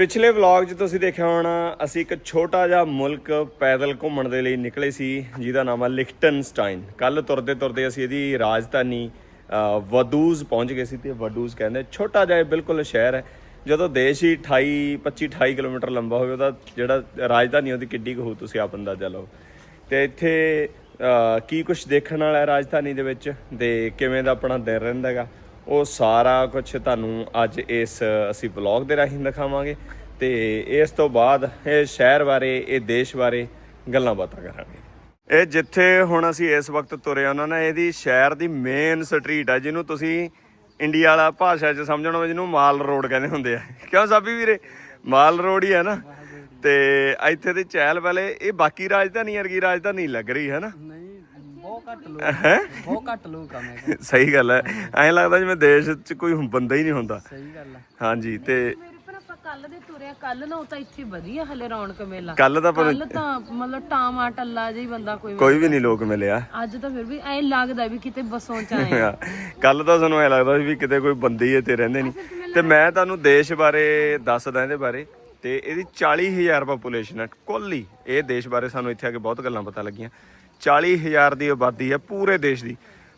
ਪਿਛਲੇ ਵਲੌਗ 'ਚ ਤੁਸੀਂ ਦੇਖਿਆ ਹੋਣਾ, ਅਸੀਂ ਇੱਕ ਛੋਟਾ ਜਿਹਾ ਮੁਲਕ ਪੈਦਲ ਘੁੰਮਣ ਦੇ ਲਈ ਨਿਕਲੇ ਸੀ, ਜਿਹਦਾ ਨਾਮ ਹੈ ਲਿਖਟਨਸਟਾਈਨ। ਕੱਲ ਤੁਰਦੇ ਤੁਰਦੇ ਅਸੀਂ ਇਹਦੀ ਰਾਜਧਾਨੀ ਵਦੂਜ਼ ਪਹੁੰਚ ਗਏ ਸੀ ਤੇ ਵਡੂਜ਼ ਕਹਿੰਦੇ, ਛੋਟਾ ਜਿਹਾ ਇਹ ਬਿਲਕੁਲ ਸ਼ਹਿਰ ਹੈ। ਜਦੋਂ ਦੇਸ਼ ਹੀ 28 25 28 ਕਿਲੋਮੀਟਰ ਲੰਬਾ ਹੋਵੇ, ਉਹਦਾ ਜਿਹੜਾ ਰਾਜਧਾਨੀ ਉਹਦੀ ਕਿੱਡੀ ਕੁ ਹੋਊ, ਤੁਸੀਂ ਆਪ ਅੰਦਾਜ਼ਾ ਲਾਓ। ਤੇ ਇੱਥੇ ਕੀ ਕੁਝ ਦੇਖਣ ਵਾਲਾ ਹੈ ਰਾਜਧਾਨੀ ਦੇ ਵਿੱਚ? ਤੇ ਕਿਵੇਂ ਦਾ ਆਪਣਾ ਦਿਨ ਰਹਿੰਦਾ ਹੈਗਾ? ਉਹ ਸਾਰਾ ਕੁਝ ਤੁਹਾਨੂੰ ਅੱਜ ਇਸ ਅਸੀਂ ਵਲੌਗ ਦੇ ਰਾਹੀਂ ਦਿਖਾਵਾਂਗੇ ਤੇ ਇਸ ਤੋਂ ਬਾਅਦ ਇਹ ਸ਼ਹਿਰ ਬਾਰੇ, ਇਹ ਦੇਸ਼ ਬਾਰੇ ਗੱਲਾਂ ਬਾਤਾਂ ਕਰਾਂਗੇ। ਇਹ ਜਿੱਥੇ ਹੁਣ ਅਸੀਂ ਇਸ ਵਕਤ ਤੁਰੇ ਉਹਨਾਂ ਨੇ ਇਹਦੀ ਸ਼ਹਿਰ ਦੀ ਮੇਨ ਸਟਰੀਟ ਹੈ ਜਿਹਨੂੰ ਤੁਸੀਂ ਇੰਡੀਆ ਵਾਲਾ ਭਾਸ਼ਾ 'ਚ ਸਮਝਣਾ ਹੋਵੇ, ਜਿਹਨੂੰ ਮਾਲ ਰੋਡ ਕਹਿੰਦੇ ਹੁੰਦੇ ਆ। ਕਿਉਂ ਸਾਬੀ ਵੀਰੇ? ਮਾਲ ਰੋਡ ਹੀ ਹੈ ਨਾ। ਤੇ ਇੱਥੇ ਦੇ ਚਹਿਲ ਪਹਿਲੇ, ਇਹ ਬਾਕੀ ਰਾਜਧਾਨੀ ਵਰਗੀ ਰਾਜਧਾਨੀ ਲੱਗ ਰਹੀ ਹੈ ਨਾ? ਘੱਟ ਲੋਕ ਹੈ? ਬਹੁਤ ਘੱਟ ਲੋਕ ਆ ਮੈਂ ਕਿਹਾ ਸਹੀ ਗੱਲ ਹੈ। ਐਂ ਲੱਗਦਾ ਜਿਵੇਂ ਦੇਸ਼ 'ਚ ਕੋਈ ਬੰਦਾ ਹੀ ਨਹੀਂ ਹੁੰਦਾ। ਸਹੀ ਗੱਲ ਆ। ਹਾਂਜੀ ਤੇ ਮੇਰੇ ਪਰ ਆਪਾਂ ਕੱਲ ਦੇ ਤੁਰਿਆ ਕੱਲ ਨਾ ਉਹ ਤਾਂ ਇੱਥੇ ਵਧੀਆ ਹਲੇ ਰੌਣਕ ਮੇਲਾ। ਕੱਲ ਤਾਂ ਪਰ ਕੱਲ ਤਾਂ ਮਤਲਬ ਟਾਮਾ ਟੱਲਾ ਜਿਹਾ ਹੀ ਬੰਦਾ ਕੋਈ ਕੋਈ ਵੀ ਨਹੀਂ ਲੋਕ ਮਿਲਿਆ। ਅੱਜ ਤਾਂ ਫਿਰ ਵੀ ਐਂ ਲੱਗਦਾ ਵੀ ਕਿਤੇ ਬੱਸੋਂ ਚ ਆਏ ਆ। ਕੱਲ ਤਾਂ ਸਾਨੂੰ ਐ ਲੱਗਦਾ ਸੀ ਵੀ ਕਿਤੇ ਕੋਈ ਬੰਦੇ ਹੀ ਇੱਥੇ ਰਹਿੰਦੇ ਨਹੀਂ। ਤੇ ਮੈਂ ਤੁਹਾਨੂੰ ਦੇਸ਼ ਬਾਰੇ ਦੱਸਦਾ ਇਹਦੇ ਬਾਰੇ। ਤੇ ਇਹਦੀ 40000 ਪੋਪੂਲੇਸ਼ਨ ਹੈ। ਕੁੱਲ ਹੀ ਇਹ ਦੇਸ਼ ਬਾਰੇ ਸਾਨੂੰ ਇੱਥੇ ਆ ਕੇ ਬਹੁਤ ਗੱਲਾਂ ਪਤਾ ਲੱਗੀਆਂ। 40000 ਦੀ ਆਬਾਦੀ ਹੈ ਪੂਰੇ ਦੇਸ਼ ਦੀ।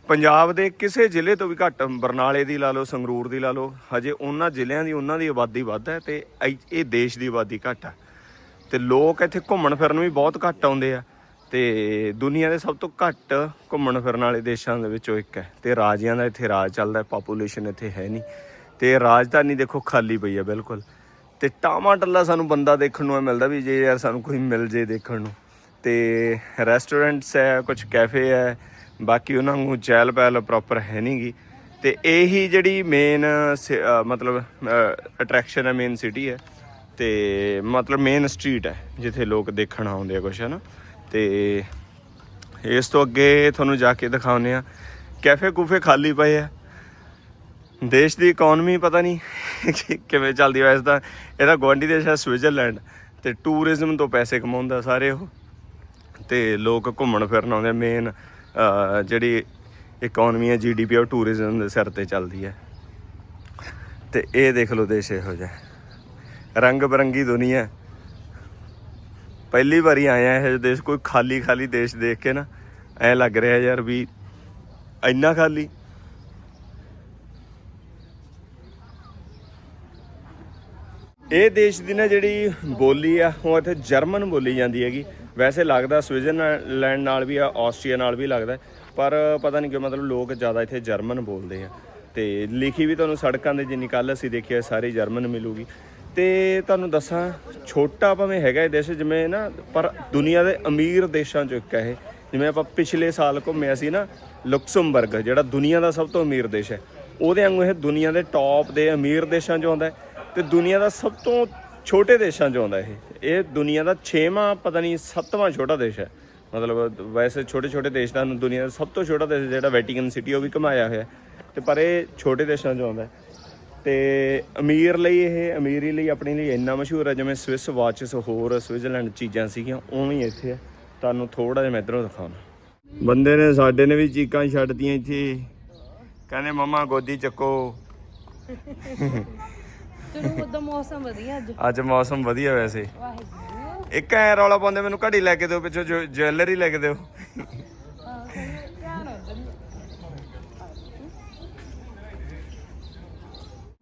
ਪੰਜਾਬ ਦੇ ਕਿਸੇ ਜ਼ਿਲ੍ਹੇ ਤੋਂ ਵੀ ਘੱਟ, ਬਰਨਾਲੇ ਦੀ ਲਾ ਲਓ, ਸੰਗਰੂਰ ਦੀ ਲਾ ਲਓ, ਹਜੇ ਉਹਨਾਂ ਜ਼ਿਲ੍ਹਿਆਂ ਦੀ ਉਹਨਾਂ ਦੀ ਆਬਾਦੀ ਵੱਧ ਹੈ ਤੇ ਇ- ਇਹ ਦੇਸ਼ ਦੀ ਆਬਾਦੀ ਘੱਟ ਹੈ। ਤੇ ਲੋਕ ਇੱਥੇ ਘੁੰਮਣ ਫਿਰਨ ਵੀ ਬਹੁਤ ਘੱਟ ਆਉਂਦੇ ਆ ਤੇ ਦੁਨੀਆ ਦੇ ਸਭ ਤੋਂ ਘੱਟ ਘੁੰਮਣ ਫਿਰਨ ਵਾਲੇ ਦੇਸ਼ਾਂ ਦੇ ਵਿੱਚੋਂ ਇੱਕ ਹੈ ਤੇ ਰਾਜਿਆਂ ਦਾ ਇੱਥੇ ਰਾਜ ਚੱਲਦਾ ਹੈ ਪਾਪੂਲੇਸ਼ਨ ਇੱਥੇ ਹੈ ਨਹੀਂ। ਤੇ ਰਾਜਧਾਨੀ ਦੇਖੋ ਖਾਲੀ ਪਈ ਹੈ ਬਿਲਕੁਲ। ਤੇ ਟਾਮਾ ਟੱਲਾ ਸਾਨੂੰ ਬੰਦਾ ਦੇਖਣ ਨੂੰ ਐਂ ਮਿਲਦਾ ਵੀ ਜੇ ਯਾਰ ਸਾਨੂੰ ਕੋਈ ਮਿਲ ਜੇ ਦੇਖਣ ਨੂੰ। ਤੇ ਰੈਸਟੋਰੈਂਟਸ ਹੈ ਕੁਝ ਕੈਫੇ ਹੈ, ਬਾਕੀ ਉਹਨਾਂ ਨੂੰ ਚਹਿਲ ਪਹਿਲ ਪ੍ਰੋਪਰ ਹੈ ਨਹੀਂਗੀ ਤੇ ਇਹੀ ਜਿਹੜੀ ਮੇਨ ਮਤਲਬ ਅਟਰੈਕਸ਼ਨ ਹੈ ਮੇਨ ਸਿਟੀ ਹੈ। ਤੇ ਮਤਲਬ ਮੇਨ ਸਟਰੀਟ ਹੈ, ਜਿੱਥੇ ਲੋਕ ਦੇਖਣ ਆਉਂਦੇ ਆ ਕੁਛ ਹੈ ਨਾ ਤੇ ਇਸ ਤੋਂ ਅੱਗੇ ਤੁਹਾਨੂੰ ਜਾ ਕੇ ਦਿਖਾਉਂਦੇ ਆ ਕੈਫੇ ਕੂਫੇ ਖਾਲੀ ਪਏ ਆ। ਦੇਸ਼ ਦੀ ਇਕਨੋਮੀ ਪਤਾ ਨਹੀਂ ਕਿ- ਕਿਵੇਂ ਚੱਲਦੀ ਹੈ ਵੈਸੇ ਤਾਂ ਇਹਦਾ ਗਵਾਂਢੀ ਦੇਸ਼ ਹੈ ਸਵਿਟਜ਼ਰਲੈਂਡ ਤੇ ਟੂਰਿਜ਼ਮ ਤੋਂ ਪੈਸੇ ਕਮਾਉਂਦਾ ਸਾਰੇ ਉਹ। ਤੇ ਲੋਕ ਘੁੰਮਣ ਫਿਰਨ ਆਉਂਦੇ ਮੇਨ ਜਿਹੜੀ ਇਕਨੋਮੀ ਹੈ ਜੀਡੀਪੀ ਉਹ ਟੂਰਿਜ਼ਮ ਦੇ ਸਿਰ ਤੇ ਚੱਲਦੀ ਹੈ। ਤੇ ਇਹ ਦੇਖ ਲਓ ਦੇਸ਼ ਇਹੋ ਜਿਹਾ। ਰੰਗ ਬਰੰਗੀ ਦੁਨੀਆ। ਪਹਿਲੀ ਵਾਰੀ ਆਇਆ ਆ ਇਹ ਜਿਹੇ ਦੇਸ਼, ਕੋਈ ਖਾਲੀ ਖਾਲੀ ਦੇਸ਼ ਦੇਖ ਕੇ ਨਾ, ਐ ਲੱਗ ਰਿਹਾ ਯਾਰ ਵੀ ਇੰਨਾ ਖਾਲੀ। ਇਹ ਦੇਸ਼ ਦੀ ਨਾ ਜਿਹੜੀ ਬੋਲੀ ਆ, ਉਹ ਇੱਥੇ ਜਰਮਨ ਬੋਲੀ ਜਾਂਦੀ ਹੈਗੀ। ਵੈਸੇ ਲੱਗਦਾ ਸਵਿਟਜ਼ਰਲੈਂਡ ਨਾਲ ਵੀ ਆ, ਆਸਟਰੀਆ ਨਾਲ ਵੀ ਲੱਗਦਾ, ਪਰ ਪਤਾ ਨਹੀਂ ਕਿਉਂ ਮਤਲਬ ਲੋਕ ਜ਼ਿਆਦਾ ਇੱਥੇ ਜਰਮਨ ਬੋਲਦੇ ਆ। ਤੇ ਲਿਖੀ ਵੀ ਤੁਹਾਨੂੰ ਸੜਕਾਂ ਦੇ ਜਿੰਨੀ ਕੱਲ ਅਸੀਂ ਦੇਖਿਆ ਸਾਰੀ ਜਰਮਨ ਮਿਲੂਗੀ। ਤੇ ਤੁਹਾਨੂੰ ਦੱਸਾਂ, ਛੋਟਾ ਭਾਵੇਂ ਹੈਗਾ ਇਹ ਦੇਸ਼, ਜਿਵੇਂ ਨਾ, ਪਰ ਦੁਨੀਆ ਦੇ ਅਮੀਰ ਦੇਸ਼ਾਂ ਚੋਂ ਇੱਕ ਹੈ ਇਹ। ਜਿਵੇਂ ਆਪਾਂ ਪਿਛਲੇ ਸਾਲ ਘੁੰਮਿਆ ਸੀ ਨਾ, ਲੁਕਸਮਬਰਗ, ਜਿਹੜਾ ਦੁਨੀਆ ਦਾ ਸਭ ਤੋਂ ਅਮੀਰ ਦੇਸ਼ ਹੈ। ਉਹਦੇ ਵਾਂਗੂ ਇਹ ਦੁਨੀਆ ਦੇ ਟੌਪ ਦੇ ਅਮੀਰ ਦੇਸ਼ਾਂ 'ਚ ਆਉਂਦਾ ਹੈ ਤੇ ਦੁਨੀਆ ਦਾ ਸਭ ਤੋਂ ਛੋਟੇ ਦੇਸ਼ਾਂ 'ਚ ਆਉਂਦਾ ਇਹ। ਇਹ ਦੁਨੀਆ ਦਾ 6ਵਾਂ ਪਤਾ ਨਹੀਂ 7ਵਾਂ ਛੋਟਾ ਦੇਸ਼ ਹੈ। ਮਤਲਬ, ਵੈਸੇ ਛੋਟੇ ਛੋਟੇ ਦੇਸ਼ ਦਾ ਦੁਨੀਆ ਦਾ ਸਭ ਤੋਂ ਛੋਟਾ ਦੇਸ਼ ਜਿਹੜਾ ਵੈਟੀਕਨ ਸਿਟੀ ਉਹ ਵੀ ਘਮਾਇਆ ਹੋਇਆ ਹੈ। ਤੇ ਪਰ ਇਹ ਛੋਟੇ ਦੇਸ਼ਾਂ 'ਚ ਆਉਂਦਾ ਹੈ। ਤੇ ਅਮੀਰ ਲਈ ਇਹ, ਅਮੀਰੀ ਲਈ ਆਪਣੀ ਲਈ ਇੰਨਾ ਮਸ਼ਹੂਰ ਹੈ, ਜਿਵੇਂ ਸਵਿਸ ਵਾਚਸ ਹੋਰ ਸਵਿਟਜ਼ਰਲੈਂਡ ਚੀਜ਼ਾਂ ਸੀਗੀਆਂ, ਉਵੇਂ ਹੀ ਇੱਥੇ ਹੈ। ਤੁਹਾਨੂੰ ਥੋੜਾ ਜਿਹਾ ਮੈਂ ਇਧਰੋਂ ਦਿਖਾਉਣਾ ਬੰਦੇ ਨੇ ਸਾਡੇ ਨੇ ਵੀ ਚੀਕਾਂ ਛੱਡਤੀਆਂ ਇੱਥੇ। ਕਹਿੰਦੇ, ਮਮਾ, ਗੋਦੀ ਚੱਕੋ। ਚਲੋ ਉਦੋਂ ਮੌਸਮ ਵਧੀਆ ਅੱਜ? ਅੱਜ ਮੌਸਮ ਵਧੀਆ ਵੈਸੇ। ਵਾਹਿਗੁਰੂ। ਇੱਕ ਐ ਰੌਲਾ ਪਾਉਂਦੇ ਮੈਨੂੰ ਘੜੀ ਲੈ ਕੇ ਦਿਓ ਪਿੱਛੋਂ ਜੁਐਲਰੀ ਲੈ ਕੇ ਦਿਓ।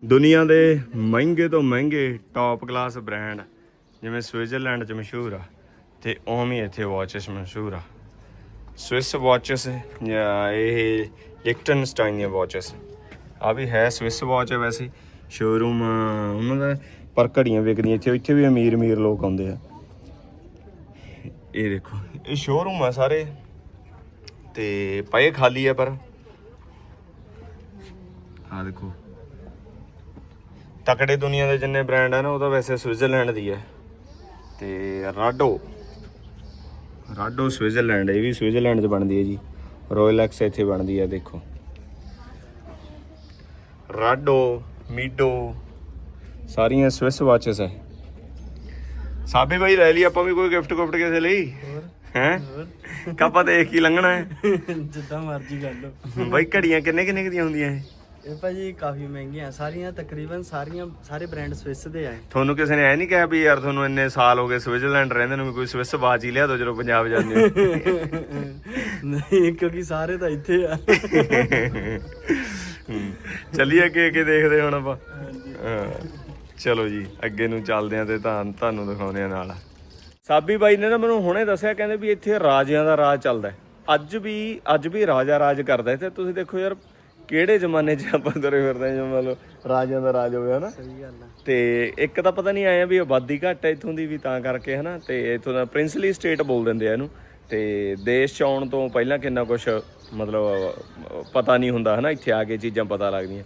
ਦੁਨੀਆ ਦੇ ਮਹਿੰਗੇ ਤੋਂ ਮਹਿੰਗੇ ਟੌਪ ਕਲਾਸ ਬ੍ਰਾਂਡ ਜਿਵੇਂ ਸਵਿਟਜ਼ਰਲੈਂਡ 'ਚ ਮਸ਼ਹੂਰ ਆ ਤੇ ਉਵੇਂ ਇੱਥੇ ਵਾਚਸ ਮਸ਼ਹੂਰ ਆ। ਸਵਿਸ ਵਾਚਸ ਜਾਂ ਇਹ ਲਿਕਟਨਸਟਾਈਨ ਦੀਆਂ ਵਾਚਸ ਆ ਵੀ ਹੈ ਸਵਿਸ ਵਾਚ ਹੈ ਵੈਸੇ। ਸ਼ੋਰੂਮ ਉਹਨਾਂ ਦਾ ਪਰ ਘੜੀਆਂ ਵਿਕਦੀਆਂ ਇੱਥੇ ਇੱਥੇ ਵੀ ਅਮੀਰ ਅਮੀਰ ਲੋਕ ਆਉਂਦੇ ਆ। ਇਹ ਦੇਖੋ, ਇਹ ਸ਼ੋਰੂਮ ਆ ਸਾਰੇ। ਤੇ ਪਏ ਖਾਲੀ ਆ ਪਰ। ਆ ਦੇਖੋ। ਤਕੜੇ ਦੁਨੀਆ ਦੇ ਜਿੰਨੇ ਬ੍ਰਾਂਡ ਆ ਨਾ, ਉਹ ਤਾਂ ਵੈਸੇ ਸਵਿਟਜ਼ਰਲੈਂਡ ਦੀ ਹੈ ਤੇ ਰਾਡੋ ਰਾਡੋ ਸਵਿਟਜ਼ਰਲੈਂਡ ਇਹ ਵੀ ਸਵਿਟਜ਼ਰਲੈਂਡ 'ਚ ਬਣਦੀ ਹੈ ਜੀ। ਰੋਇਲ ਐਕਸ ਇੱਥੇ ਬਣਦੀ ਹੈ ਦੇਖੋ। ਰਾਡੋ ਮੀਡੋ ਸਾਰੀਆਂ ਸਵਿਸ ਵਾਚਸ ਹੈ ਸਾਬੇ ਭਾਈ ਲੈ ਲਈ ਆਪਾਂ ਵੀ ਕੋਈ ਗਿਫਟ ਗੁਫਟ ਕਿਸੇ ਲਈ। ਹੈ? ਕਾਪਾ ਦੇਖ ਕੀ ਲੰਘਣਾ ਹੈ ਜਿੱਦਾਂ ਮਰਜ਼ੀ ਕਰ ਲਓ। ਬਾਈ ਘੜੀਆਂ ਕਿੰਨੇ ਕਿੰਨੇ ਦੀਆਂ ਹੁੰਦੀਆਂ ਇਹ ਇਹ ਭਾਜੀ ਕਾਫੀ ਮਹਿੰਗੀਆਂ ਸਾਰੀਆਂ ਤਕਰੀਬਨ ਸਾਰੀਆਂ ਸਾਰੇ ਬ੍ਰਾਂਡ ਸਵਿਸ ਦੇ ਆ ਤੁਹਾਨੂੰ ਕਿਸੇ ਨੇ ਐ ਨਹੀਂ ਕਿਹਾ ਵੀ ਯਾਰ ਤੁਹਾਨੂੰ ਇੰਨੇ ਸਾਲ ਹੋ ਗਏ ਸਵਿਟਜ਼ਰਲੈਂਡ ਰਹਿੰਦੇ ਨੂੰ ਕੋਈ ਸਵਿਸ ਬਾਜ ਹੀ ਲਿਆ ਦਿਓ ਜਦੋਂ ਪੰਜਾਬ ਜਾਂਦੇ ਹੋ। ਨਹੀਂ ਕਿਉਂਕਿ ਸਾਰੇ ਤਾਂ ਇੱਥੇ ਆ। ਹੂੰ। ਚੱਲੀਏ ਅੱਗੇ ਅੱਗੇ ਦੇਖਦੇ ਹੁਣ ਆਪਾਂ। ਹਾਂ। ਚਲੋ ਜੀ ਅੱਗੇ ਨੂੰ ਚੱਲਦੇ ਆ ਤੇ ਤਾਂ ਤੁਹਾਨੂੰ ਦਿਖਾਉਂਦੇ ਆ ਨਾਲ। ਸਾਬੀ ਬਾਈ ਨੇ ਨਾ ਮੈਨੂੰ ਹੁਣੇ ਦੱਸਿਆ ਕਹਿੰਦੇ ਵੀ ਇੱਥੇ ਰਾਜਿਆਂ ਦਾ ਰਾਜ ਚੱਲਦਾ ਹੈ। ਅੱਜ ਵੀ ਅੱਜ ਵੀ ਰਾਜਾ ਰਾਜ ਕਰਦਾ ਤੇ ਤੁਸੀਂ ਦੇਖੋ ਯਾਰ ਕਿਹੜੇ ਜ਼ਮਾਨੇ 'ਚ ਆਪਾਂ ਤੁਰੇ ਫਿਰਦੇ ਹਾਂ ਜਿਵੇਂ ਮੰਨ ਲਓ ਰਾਜਿਆਂ ਦਾ ਰਾਜ ਹੋਵੇ ਹਨਾ? ਸਹੀ ਗੱਲ ਆ ਤੇ ਇੱਕ ਤਾਂ ਪਤਾ ਨਹੀਂ ਆਇਆ ਵੀ ਆਬਾਦੀ ਘੱਟ ਹੈ ਇਥੋਂ ਦੀ ਵੀ ਤਾਂ ਕਰਕੇ ਹਨਾ? ਤੇ ਇਥੋਂ ਦਾ ਪ੍ਰਿੰਸਲੀ ਸਟੇਟ ਬੋਲ ਦਿੰਦੇ ਆ ਇਹਨੂੰ। ਤੇ ਦੇਸ਼ ਚ ਆਉਣ ਤੋਂ ਪਹਿਲਾਂ ਕਿੰਨਾ ਕੁਝ ਮਤਲਬ ਪਤਾ ਨਹੀਂ ਹੁੰਦਾ ਹਨਾ? ਇੱਥੇ ਆ ਕੇ ਚੀਜ਼ਾਂ ਪਤਾ ਲੱਗਦੀਆਂ।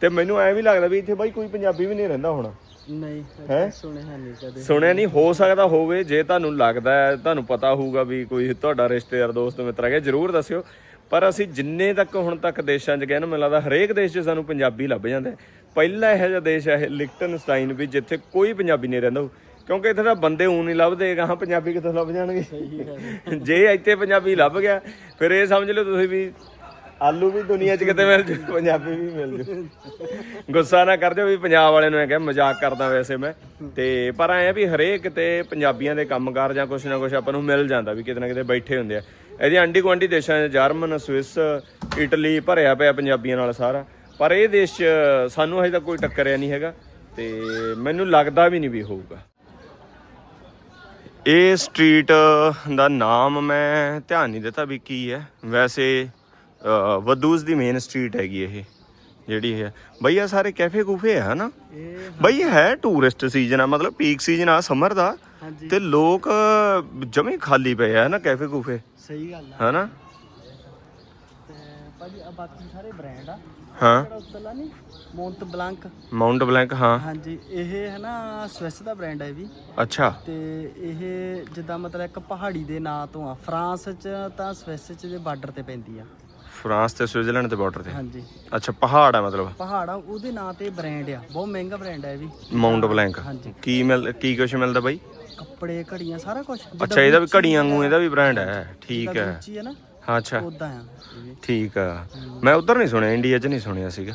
ਤੇ ਮੈਨੂੰ ਐ ਵੀ ਲੱਗਦਾ ਵੀ ਇੱਥੇ ਬਾਈ ਕੋਈ ਪੰਜਾਬੀ ਵੀ ਨਹੀਂ ਰਹਿੰਦਾ ਹੋਣਾ। ਨਹੀਂ ਹੈਂ? ਸੁਣਿਆ ਨਹੀਂ ਕਦੇ। ਸੁਣਿਆ ਨਹੀਂ? ਹੋ ਸਕਦਾ ਹੋਵੇ ਜੇ ਤੁਹਾਨੂੰ ਲੱਗਦਾ ਹੈ ਤੁਹਾਨੂੰ ਪਤਾ ਹੋਊਗਾ ਵੀ ਕੋਈ ਤੁਹਾਡਾ ਰਿਸ਼ਤੇਦਾਰ ਦੋਸਤ ਮਿੱਤਰ ਹੈਗਾ ਜਰੂਰ ਦੱਸਿਓ। ਪਰ ਅਸੀਂ ਜਿੰਨੇ ਤੱਕ ਹੁਣ ਤੱਕ ਦੇਸ਼ਾਂ 'ਚ ਗਏ ਨਾ ਮੈਨੂੰ ਲੱਗਦਾ ਹਰੇਕ ਦੇਸ਼ 'ਚ ਸਾਨੂੰ ਪੰਜਾਬੀ ਲੱਭ ਜਾਂਦਾ ਹੈ। ਪਹਿਲਾ ਇਹੋ ਜਿਹਾ ਦੇਸ਼ ਹੈ ਲਿਕਟਨਸਟਾਈਨ ਵੀ ਜਿੱਥੇ ਕੋਈ ਪੰਜਾਬੀ ਨਹੀਂ ਰਹਿੰਦਾ ਕਿਉਂਕਿ ਇੱਥੇ ਤਾਂ ਬੰਦੇ ਊਂ ਨਹੀਂ ਲੱਭਦੇ ਗਾਹਾਂ ਪੰਜਾਬੀ ਕਿੱਥੋਂ ਲੱਭ ਜਾਣਗੇ? ਜੇ ਇੱਥੇ ਪੰਜਾਬੀ ਲੱਭ ਗਿਆ ਫਿਰ ਇਹ ਸਮਝ ਲਓ ਤੁਸੀਂ ਵੀ ਆਲੂ ਵੀ ਦੁਨੀਆ 'ਚ ਕਿਤੇ ਮਿਲ ਜੂ ਪੰਜਾਬੀ ਵੀ ਮਿਲ ਜੂ। ਗੁੱਸਾ ਨਾ ਕਰ ਜਾਓ ਵੀ ਪੰਜਾਬ ਵਾਲਿਆਂ ਨੂੰ ਇਹ ਕਿਹਾ ਮਜ਼ਾਕ ਕਰਦਾ ਵੈਸੇ ਮੈਂ। ਤੇ ਪਰ ਐ ਵੀ ਹਰੇਕ ਤੇ ਪੰਜਾਬੀਆਂ ਦੇ ਕੰਮਕਾਰ ਜਾਂ ਕੁਛ ਨਾ ਕੁਛ ਆਪਾਂ ਨੂੰ ਮਿਲ ਜਾਂਦਾ ਵੀ ਕਿਤੇ ਨਾ ਕਿਤੇ ਬੈਠੇ ਹੁੰਦੇ ਆ। ਇਹਦੇ ਆਂਢੀ ਗੁਆਂਢੀ ਦੇਸ਼ਾਂ 'ਚ ਜਰਮਨ ਸਵਿਸ ਇਟਲੀ ਭਰਿਆ ਪਿਆ ਪੰਜਾਬੀਆਂ ਨਾਲ ਸਾਰਾ। ਪਰ ਇਹ ਦੇਸ਼ 'ਚ ਸਾਨੂੰ ਹਜੇ ਤੱਕ ਕੋਈ ਟੱਕਰਿਆ ਨਹੀਂ ਹੈਗਾ ਤੇ ਮੈਨੂੰ ਲੱਗਦਾ ਵੀ ਨਹੀਂ ਵੀ ਹੋਊਗਾ। ਇਹ ਸਟਰੀਟ ਦਾ ਨਾਮ ਮੈਂ ਧਿਆਨ ਨਹੀਂ ਦਿੱਤਾ ਵੀ ਕੀ ਹੈ। ਵੈਸੇ ਅ, ਵਦੂਸ ਦੀ ਮੇਨ ਸਟਰੀਟ ਹੈਗੀ ਇਹ ਜਿਹੜੀ ਹੈ। ਬਈ ਆ ਸਾਰੇ ਕੈਫੇ ਕੂਫੇ ਆ ਹਨਾ? ਇਹ ਬਈ ਹੈ ਟੂਰਿਸਟ ਸੀਜ਼ਨ ਆ ਮਤਲਬ ਪੀਕ ਸੀਜ਼ਨ ਆ ਸਮਰ ਦਾ। ਤੇ ਲੋਕ ਜਮੇ ਖਾਲੀ ਪਏ ਆ ਨਾ ਕੈਫੇ ਕੂਫੇ? ਸਹੀ ਗੱਲ ਆ। ਹਨਾ? ਤੇ ਭਾਜੀ ਆ ਬਾਕੀ ਸਾਰੇ ਬ੍ਰਾਂਡ ਆ। ਹਾਂ। ਜਿਹੜਾ ਉੱਤਲਾ ਨਹੀਂ ਮੌਂਟ ਬਲਾਂਕ ਮਾਉਂਟ ਬਲੈਂਕ ਹਾਂ। ਹਾਂਜੀ ਇਹ ਹੈ ਨਾ ਸਵਿਸ ਦਾ ਬ੍ਰਾਂਡ ਹੈ ਇਹ ਵੀ। ਅੱਛਾ। ਤੇ ਇਹ ਜਿੱਦਾਂ ਮਤਲਬ ਇੱਕ ਪਹਾੜੀ ਦੇ ਨਾਂ ਤੋਂ ਆ ਫਰਾਂਸ ਚ ਤਾਂ ਸਵਿਸ ਚ ਦੇ ਬਾਰਡਰ ਤੇ ਪੈਂਦੀ ਆ। ਫਰਾਂਸ ਤੇ ਸਵਿਟਜ਼ਰਲੈਂਡ ਦੇ ਬਾਰਡਰ ਤੇ? ਹਾਂਜੀ। ਅੱਛਾ ਪਹਾੜ ਆ ਮਤਲਬ? ਪਹਾੜ ਆ ਉਹਦੇ ਨਾਂ ਤੇ ਬ੍ਰਾਂਡ ਆ ਬਹੁਤ ਮਹਿੰਗਾ ਬ੍ਰਾਂਡ ਹੈ ਇਹ ਵੀ। ਮਾਉਂਟ ਬਲੈਂਕ ਹਾਂਜੀ। ਕੀ ਮਿਲ ਕੀ ਕੁਛ ਮਿਲਦਾ ਬਾਈ? ਕੱਪੜੇ ਘੜੀਆਂ ਸਾਰਾ ਕੁਝ ਅੱਛਾ ਇਹਦਾ ਵੀ ਘੜੀਆਂ ਵਾਂਗੂ ਇਹਦਾ ਵੀ ਬ੍ਰਾਂਡ ਹੈ। ਠੀਕ ਹੈ। ਉੱਚੀ ਹੈ ਨਾ। ਹਾਂ ਅੱਛਾ ਉਦਾਂ ਆ। ਠੀਕ ਆ। ਮੈਂ ਉਧਰ ਨਹੀਂ ਸੁਣਿਆ ਇੰਡੀਆ 'ਚ ਨਹੀਂ ਸੁਣਿਆ ਸੀਗਾ।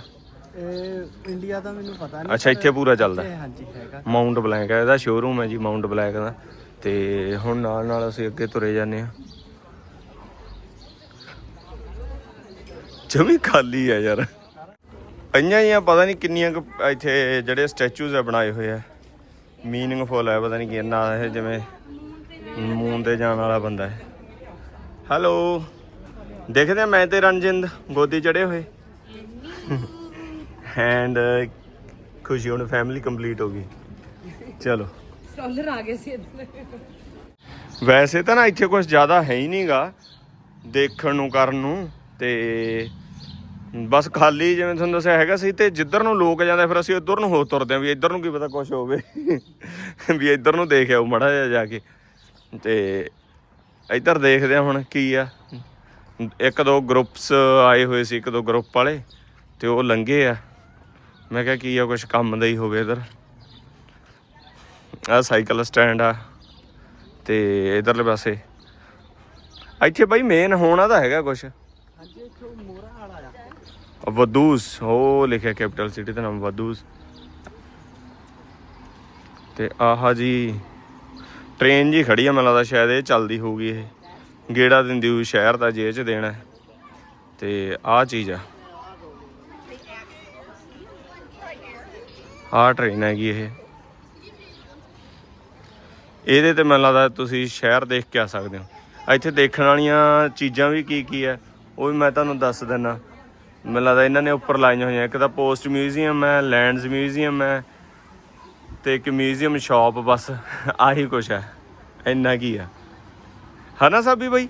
ਇਹ ਇੰਡੀਆ ਦਾ ਮੈਨੂੰ ਪਤਾ ਨਹੀਂ ਅੱਛਾ ਇੱਥੇ ਪੂਰਾ ਚੱਲਦਾ। ਇਹ ਹਾਂਜੀ ਹੈਗਾ। ਮਾਉਂਟ ਬਲੈਂਕ ਹੈ ਇਹਦਾ ਸ਼ੋਰੂਮ ਹੈ ਜੀ ਮਾਉਂਟ ਬਲੈਕ ਦਾ। ਤੇ ਹੁਣ ਨਾਲ ਨਾਲ ਅਸੀਂ ਅੱਗੇ ਤੁਰੇ ਜਾਂਦੇ ਆ। ਜਮੀ ਖਾਲੀ ਆ ਯਾਰ। ਅੰਆਂ ਹੀ ਆ ਪਤਾ ਨਹੀਂ ਕਿੰਨੀਆਂ ਕੁ ਇੱਥੇ ਜਿਹੜੇ ਸਟੈਚੂਜ਼ ਆ ਬਣਾਏ ਹੋਏ ਆ। ਮੀਨਿੰਗਫੁਲ ਹੈ ਪਤਾ ਨਹੀਂ ਕਿੰਨਾ ਇਹ ਜਿਵੇਂ ਮੂਨ ਤੇ ਜਾਣ ਵਾਲਾ ਬੰਦਾ ਹੈ। ਹੈਲੋ ਦੇਖਦੇ ਮੈਂ ਤੇ ਰਣਜਿੰਦ ਗੋਦੀ ਚੜੇ ਹੋਏ। ਐਂਡ ਖੁਸ਼ੀ ਹੁਣ ਫੈਮਿਲੀ ਕੰਪਲੀਟ ਹੋ ਗਈ। ਚਲੋ। ਸਟਾਲਰ ਆ ਗਏ ਸੀ ਇੱਧਰ। ਵੈਸੇ ਤਾਂ ਨਾ ਇੱਥੇ ਕੁਝ ਜ਼ਿਆਦਾ ਹੈ ਹੀ ਨਹੀਂਗਾ ਦੇਖਣ ਨੂੰ ਕਰਨ ਨੂੰ ਤੇ ਬਸ ਖਾਲੀ ਜਿਵੇਂ ਤੁਹਾਨੂੰ ਦੱਸਿਆ ਹੈਗਾ ਸੀ ਤੇ ਜਿੱਧਰ ਨੂੰ ਲੋਕ ਜਾਂਦੇ ਫਿਰ ਅਸੀਂ ਉੱਧਰ ਨੂੰ ਹੋ ਤੁਰਦੇ ਆਂ ਵੀ ਇੱਧਰ ਨੂੰ ਕੀ ਪਤਾ ਕੁਝ ਹੋਵੇ। ਵੀ ਇੱਧਰ ਨੂੰ ਦੇਖ ਆਓ ਮੜਾ ਜਾ ਕੇ। ਤੇ ਇੱਧਰ ਦੇਖਦੇ ਆ ਹੁਣ ਕੀ ਆ। ਇੱਕ ਦੋ ਗਰੁੱਪਸ ਆਏ ਹੋਏ ਸੀ, ਇੱਕ ਦੋ ਗਰੁੱਪ ਵਾਲੇ, ਤੇ ਉਹ ਲੰਘੇ ਆ। ਮੈਂ ਕਿਹਾ ਕੀ ਆ ਕੁਝ ਕੰਮ ਦਾ ਹੀ ਹੋਵੇ ਇੱਧਰ। ਆ ਸਾਈਕਲ ਸਟੈਂਡ ਆ ਤੇ ਇਧਰਲੇ ਪਾਸੇ। ਇੱਥੇ ਬਾਈ ਮੇਨ ਹੋਣਾ ਤਾਂ ਹੈਗਾ ਕੁਛ। ਵਦੂਸ ਉਹ ਲਿਖਿਆ ਕੈਪੀਟਲ ਸਿਟੀ ਦਾ ਨਾਮ ਵਦੂਸ ਤੇ ਆਹਾ ਜੀ ਟ੍ਰੇਨ ਜੀ ਖੜੀ ਆ, ਮੈਨੂੰ ਲੱਗਦਾ ਸ਼ਾਇਦ ਇਹ ਚੱਲਦੀ ਹੋਊਗੀ ਇਹ। ਗੇੜਾ ਦਿੰਦੀ ਹੋਈ ਸ਼ਹਿਰ ਦਾ ਜੇ ਚ ਦੇਣਾ ਹੈ। ਤੇ ਆਹ ਚੀਜ਼ ਆ। ਆਹ ਟ੍ਰੇਨ ਹੈਗੀ ਇਹ। ਇਹਦੇ ਤੇ ਮੈਨੂੰ ਲੱਗਦਾ ਤੁਸੀਂ ਸ਼ਹਿਰ ਦੇਖ ਕੇ ਆ ਸਕਦੇ ਹੋ। ਇੱਥੇ ਦੇਖਣ ਵਾਲੀਆਂ ਚੀਜ਼ਾਂ ਵੀ ਕੀ ਕੀ ਹੈ ਉਹ ਵੀ ਮੈਂ ਤੁਹਾਨੂੰ ਦੱਸ ਦਿੰਨਾ ਮੈਨੂੰ ਲੱਗਦਾ ਇਹਨਾਂ ਨੇ ਉੱਪਰ ਲਾਈਆਂ ਹੋਈਆਂ, ਇੱਕ ਤਾਂ ਪੋਸਟ ਮਿਊਜ਼ੀਅਮ ਹੈ ਲੈਂਡਸ ਮਿਊਜ਼ੀਅਮ ਹੈ ਤੇ ਇੱਕ ਮਿਊਜ਼ੀਅਮ ਸ਼ਾਪ ਬਸ ਆਹੀ ਕੁਛ ਹੈ। ਇੰਨਾ ਕੀ ਆ ਹਨਾ ਸਾਬੀ ਬਾਈ?